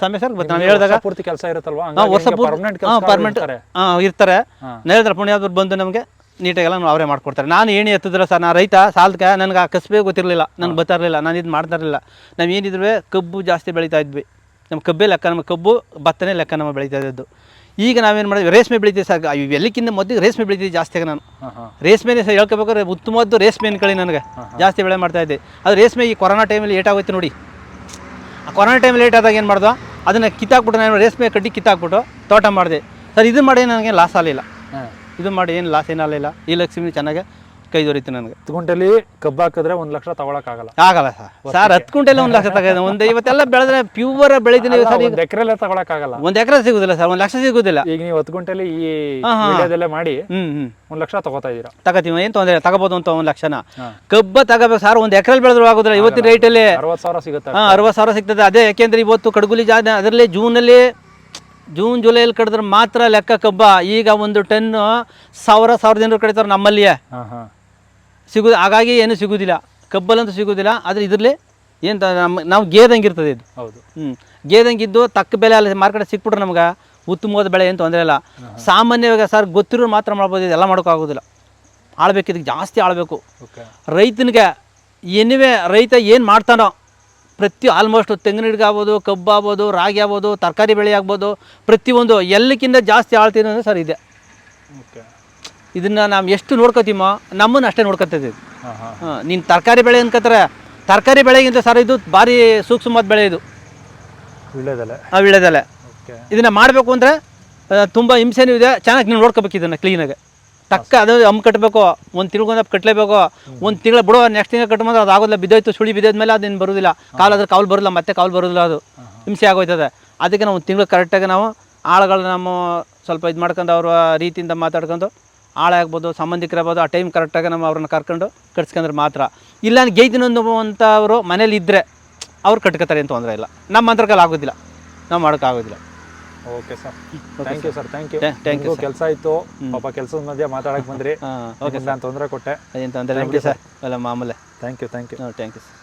ಸಮಯ ಸರ್ ಬರ್ತಾರೆ. ನಾವು ಹೇಳಿದಾಗ ಪೂರ್ತಿ ಕೆಲಸ ಇರುತ್ತಲ್ವಾ? ನಾವು ವರ್ಷ ಪರ್ಮನೆಂಟ್ ಇರ್ತಾರೆ. ಹಾಂ ಇರ್ತಾರೆ. ಅವ್ರು ಹೇಳಿದ್ರೆ ಬಂದು ನಮಗೆ ನೀಟಾಗೆಲ್ಲ ಅವರೇ ಮಾಡ್ಕೊಡ್ತಾರೆ. ನಾನು ಏಣಿ ಎತ್ತಿದ್ರೆ ಸರ್ ನಾನು ರೈತ ಸಾಲಕ್ಕೆ ನನಗೆ ಆ ಕಸಬೇ ಗೊತ್ತಿರಲಿಲ್ಲ. ನನಗೆ ಬರ್ತಾ ಇರಲಿಲ್ಲ ನಾನು ಇದು ಮಾಡ್ತಾ ಇರಲಿಲ್ಲ ನಾವು ಏನಿದ್ರು ಕಬ್ಬು ಜಾಸ್ತಿ ಬೆಳೀತಾ ಇದ್ವಿ. ನಮ್ಮ ಕಬ್ಬೇ ಲೆಕ್ಕ ನಮ್ಮ ಕಬ್ಬು ಭತ್ತನೇ ಲೆಕ್ಕ ನಮ್ಮ ಬೆಳೀತಾ ಇದ್ದದ್ದು. ಈಗ ನಾವೇನು ಮಾಡಿದ್ವಿ? ರೇಷ್ಮೆ ಬೆಳಿತೀವಿ ಸರ್. ಎಲ್ಲಿಕ್ಕಿಂತ ಮೊದಲಿಗೆ ರೇಷ್ಮೆ ಬೆಳಿತೀವಿ ಜಾಸ್ತಿ ಆಗ ನಾನು. ರೇಷ್ಮೆನೇ ಸರ್ ಹೇಳ್ಕೊಬೇಕಾದ್ರೆ ಉತ್ತಮವಾದ್ದು ರೇಷ್ಮೆ ಕಳಿ ನನಗೆ. ಜಾಸ್ತಿ ಬೆಳೆ ಮಾಡ್ತಾ ಇದ್ದೆ. ಅದು ರೇಷ್ಮೆ ಈ ಕೊರೋನಾ ಟೈಮಲ್ಲಿ ಆಗೋಯ್ತು ನೋಡಿ. ಆ ಕೊರೋನಾ ಟೈಮಲ್ಲಿ ಲೇಟ್ ಆದಾಗ ಏನು ಮಾಡ್ದೋ? ಅದನ್ನು ಕಿತ್ತಾಕ್ಬಿಟ್ಟು ನಾನು ರೇಷ್ಮೆ ಕಡ್ಡಿ ಕಿತ್ತಾಕ್ಬಿಟ್ಟು ತೋಟ ಮಾಡಿದೆ. ಸರ್ ಇದು ಮಾಡಿ ನನಗೆ ಲಾಸ್ ಆಗಲಿಲ್ಲ. ಇದು ಮಾಡಿ ಏನು ಲಾಸ್ ಏನಾಗಲಿಲ್ಲ ಈ ಲಕ್ಷ್ಮಿ ಚೆನ್ನಾಗೆ ಕೈ ದೊರೀತು ನನಗೆ. ಹತ್ತು ಗುಂಟೆಲಿ ಕಬ್ಬು ಹಾಕಿದ್ರೆ ಒಂದ್ ಲಕ್ಷ ತಗೊಳಕ್ ಆಗಲ್ಲ ಸರ್. ಸರ್ ಹತ್ತು ಕುಂಟೆಲ್ಲ ಒಂದು ಲಕ್ಷ ತಗೊಂಡು ಒಂದು ಇವತ್ತೆಲ್ಲ ಬೆಳೆದ್ರೆ ಪ್ಯೂವರ್ ಬೆಳಿತೀನಿ ಸರ್ ಈಗ. ಒಂದು ಎಕರೆಲ್ಲ ತಗೊಳಕ್ಕಾಗಲ್ಲ. ಒಂದು ಎಕರೆ ಸಿಗುದಿಲ್ಲ ಸರ್ ಒಂದು ಲಕ್ಷ ಸಿಗುದಿಲ್ಲ. ಈಗ ನೀವು ಹತ್ತು ಗುಂಟೆಲಿ ಈ ಹಾಂ, ಹಾಂ. ವಿಡಿಯೋದಲ್ಲೇ ಮಾಡಿ ಹ್ಮ್ ಒಂದು ಲಕ್ಷ ತಗೋತಾ ಇದ್ದೀರಾ? ತಗೋತೀವಿ ಏನು ತೊಂದರೆ ತಗೋಬೋದು ಅಂತ ಒಂದು ಲಕ್ಷನ. ಕಬ್ಬ ತಗೋಬೇಕು ಸರ್ ಒಂದು ಎಕರೆ ಬೆಳೆದ್ರು ಆಗೋದಿಲ್ಲ ಇವತ್ತಿನ ರೇಟಲ್ಲಿ ಅರವತ್ತು ಸಾವಿರ ಸಿಗುತ್ತೆ ಹಾಂ ಅರವತ್ತು ಸಾವಿರ ಸಿಗ್ತದೆ. ಅದೇ ಯಾಕೆಂದ್ರೆ ಇವತ್ತು ಕಡಗುಲಿ ಜಾ ಅದರಲ್ಲಿ ಜೂನಲ್ಲಿ ಜೂನ್ ಜುಲೈಯಲ್ಲಿ ಕಡಿದ್ರೆ ಮಾತ್ರ ಲೆಕ್ಕ ಕಬ್ಬ. ಈಗ ಒಂದು ಟನ್ ಸಾವಿರ ಸಾವಿರ ಜನರು ಕಡಿತಾರೆ ನಮ್ಮಲ್ಲಿಯೇ. ಹಾಂ ಹಾಂ. ಸಿಗೋದು ಹಾಗಾಗಿ ಏನು ಸಿಗೋದಿಲ್ಲ. ಕಬ್ಬಲ್ಲಂತೂ ಸಿಗೋದಿಲ್ಲ. ಆದರೆ ಇದರಲ್ಲಿ ಏನು ನಮ್ಮ ನಾವು ಗೇದಂಗೆ ಇರ್ತದೆ ಇದು. ಹೌದು. ಹ್ಞೂ ಗೇದಂಗಿದ್ದು ತಕ್ಕ ಬೆಲೆ ಅಲ್ಲಿ. ಮಾರ್ಕೆಟ್ ಸಿಕ್ಬಿಟ್ರೆ ನಮ್ಗೆ ಉತ್ತಮವಾದ ಬೆಳೆ ಏನು ತೊಂದರೆ ಇಲ್ಲ. ಸಾಮಾನ್ಯವಾಗಿ ಸರ್ ಗೊತ್ತಿರೋರು ಮಾತ್ರ ಮಾಡ್ಬೋದು. ಇದೆಲ್ಲ ಮಾಡೋಕ್ಕಾಗೋದಿಲ್ಲ ಆಳ್ಬೇಕು ಇದಕ್ಕೆ ಜಾಸ್ತಿ ಆಳಬೇಕು ರೈತನಿಗೆ ಏನಿವೆ ರೈತ ಏನು ಮಾಡ್ತಾನೋ ಪ್ರತಿ ಆಲ್ಮೋಸ್ಟ್ ತೆಂಗಿನ ಹಿಡ್ಗೆ ಆಗ್ಬೋದು ಕಬ್ಬು ಆಗ್ಬೋದು ರಾಗಿ ಆಗ್ಬೋದು ತರಕಾರಿ ಬೆಳೆ ಆಗ್ಬೋದು ಪ್ರತಿಯೊಂದು ಎಲ್ಲಕ್ಕಿಂತ ಜಾಸ್ತಿ ಆಳ್ತೀನಿ ಅಂದರೆ ಸರ್ ಇದೆ. ಓಕೆ. ಇದನ್ನು ನಾವು ಎಷ್ಟು ನೋಡ್ಕೋತೀವೋ ನಮ್ಮನ್ನು ಅಷ್ಟೇ ನೋಡ್ಕೊತೈತಿ ಹಾಂ ನೀನು ತರಕಾರಿ ಬೆಳೆ ಅನ್ಕೋತಾರೆ ತರಕಾರಿ ಬೆಳೆಗಿಂತ ಸರ್ ಇದು ಭಾರಿ ಸೂಕ್ಷ್ಮವಾದ ಬೆಳೆ ಇದು. ವಿಳೆದಲೆ ಆ ವಿಳೆದಲೆ ಓಕೆ. ಇದನ್ನು ಮಾಡಬೇಕು ಅಂದರೆ ತುಂಬ ಹಿಂಸೆನೂ ಇದೆ ಚೆನ್ನಾಗಿ ನೀವು ನೋಡ್ಕೋಬೇಕು ಇದನ್ನು ಕ್ಲೀನಾಗಿ ತಕ್ಕ ಅದು ಅಮ್ಮ ಕಟ್ಟಬೇಕು ಒಂದು ತಿಳ್ಕೊಂಡ ಕಟ್ಟಲೇಬೇಕು ಒಂದು ತಿಂಗಳ ಬಿಡೋ ನೆಕ್ಸ್ಟ್ ತಿಂಗಳು ಕಟ್ಕೊಂಡ್ರೆ ಅದು ಆಗೋದಿಲ್ಲ ಬಿದ್ದೋಯ್ತು ಸುಳಿ ಬಿದ್ದೋದ್ಮೇಲೆ ಅದೇನು ಬರೋದಿಲ್ಲ. ಕಾಲಾದ್ರೆ ಅದ್ರ ಕಾಲು ಬರೋಲ್ಲ ಮತ್ತೆ ಕಾವಲು ಬರೋದಿಲ್ಲ ಅದು. ಹಿಂಸೆ ಆಗೋಯ್ತದೆ. ಅದಕ್ಕೆ ನಾವು ಒಂದು ತಿಂಗಳು ಕರೆಕ್ಟಾಗಿ ನಾವು ಆಳುಗಳನ್ನ ನಮ್ಮ ಸ್ವಲ್ಪ ಇದು ಮಾಡ್ಕೊಂಡು ಅವ್ರ ರೀತಿಯಿಂದ ಮಾತಾಡ್ಕೊಂಡು ಆಳಾಗ್ಬೋದು ಸಂಬಂಧಿಕರಾಗ್ಬೋದು ಆ ಟೈಮ್ ಕರೆಕ್ಟಾಗಿ ನಾವು ಅವ್ರನ್ನ ಕರ್ಕೊಂಡು ಕಟ್ಸ್ಕೊಂಡ್ರೆ ಮಾತ್ರ. ಇಲ್ಲ ಗೇಯ್ದಿನೊಂದು ಅಂತವರು ಮನೇಲಿ ಇದ್ದರೆ ಅವ್ರು ಕಟ್ಕೋತಾರೆ ಅಂತ ತೊಂದರೆ ಇಲ್ಲ. ನಮ್ಮ ಮಂತ್ರಕಲ್ಲಿ ಆಗೋದಿಲ್ಲ. ನಾವು ಮಾಡೋಕ್ಕಾಗೋದಿಲ್ಲ okay sir thank you sir thank you thank you ಕೆಲಸ ಇತ್ತು ಪಾಪ ಕೆಲಸದ ಮಧ್ಯೆ ಮಾತಾಡಕ್ಕೆ ಬಂದ್ರಿ. ಹಾಂ ಓಕೆ ಸರ್ ತೊಂದರೆ ಕೊಟ್ಟೆ. ಏನು ತೊಂದರೆ ಸರ್ ಎಲ್ಲ ಮಾಮೂಲೆ. Thank you thank you thank you sir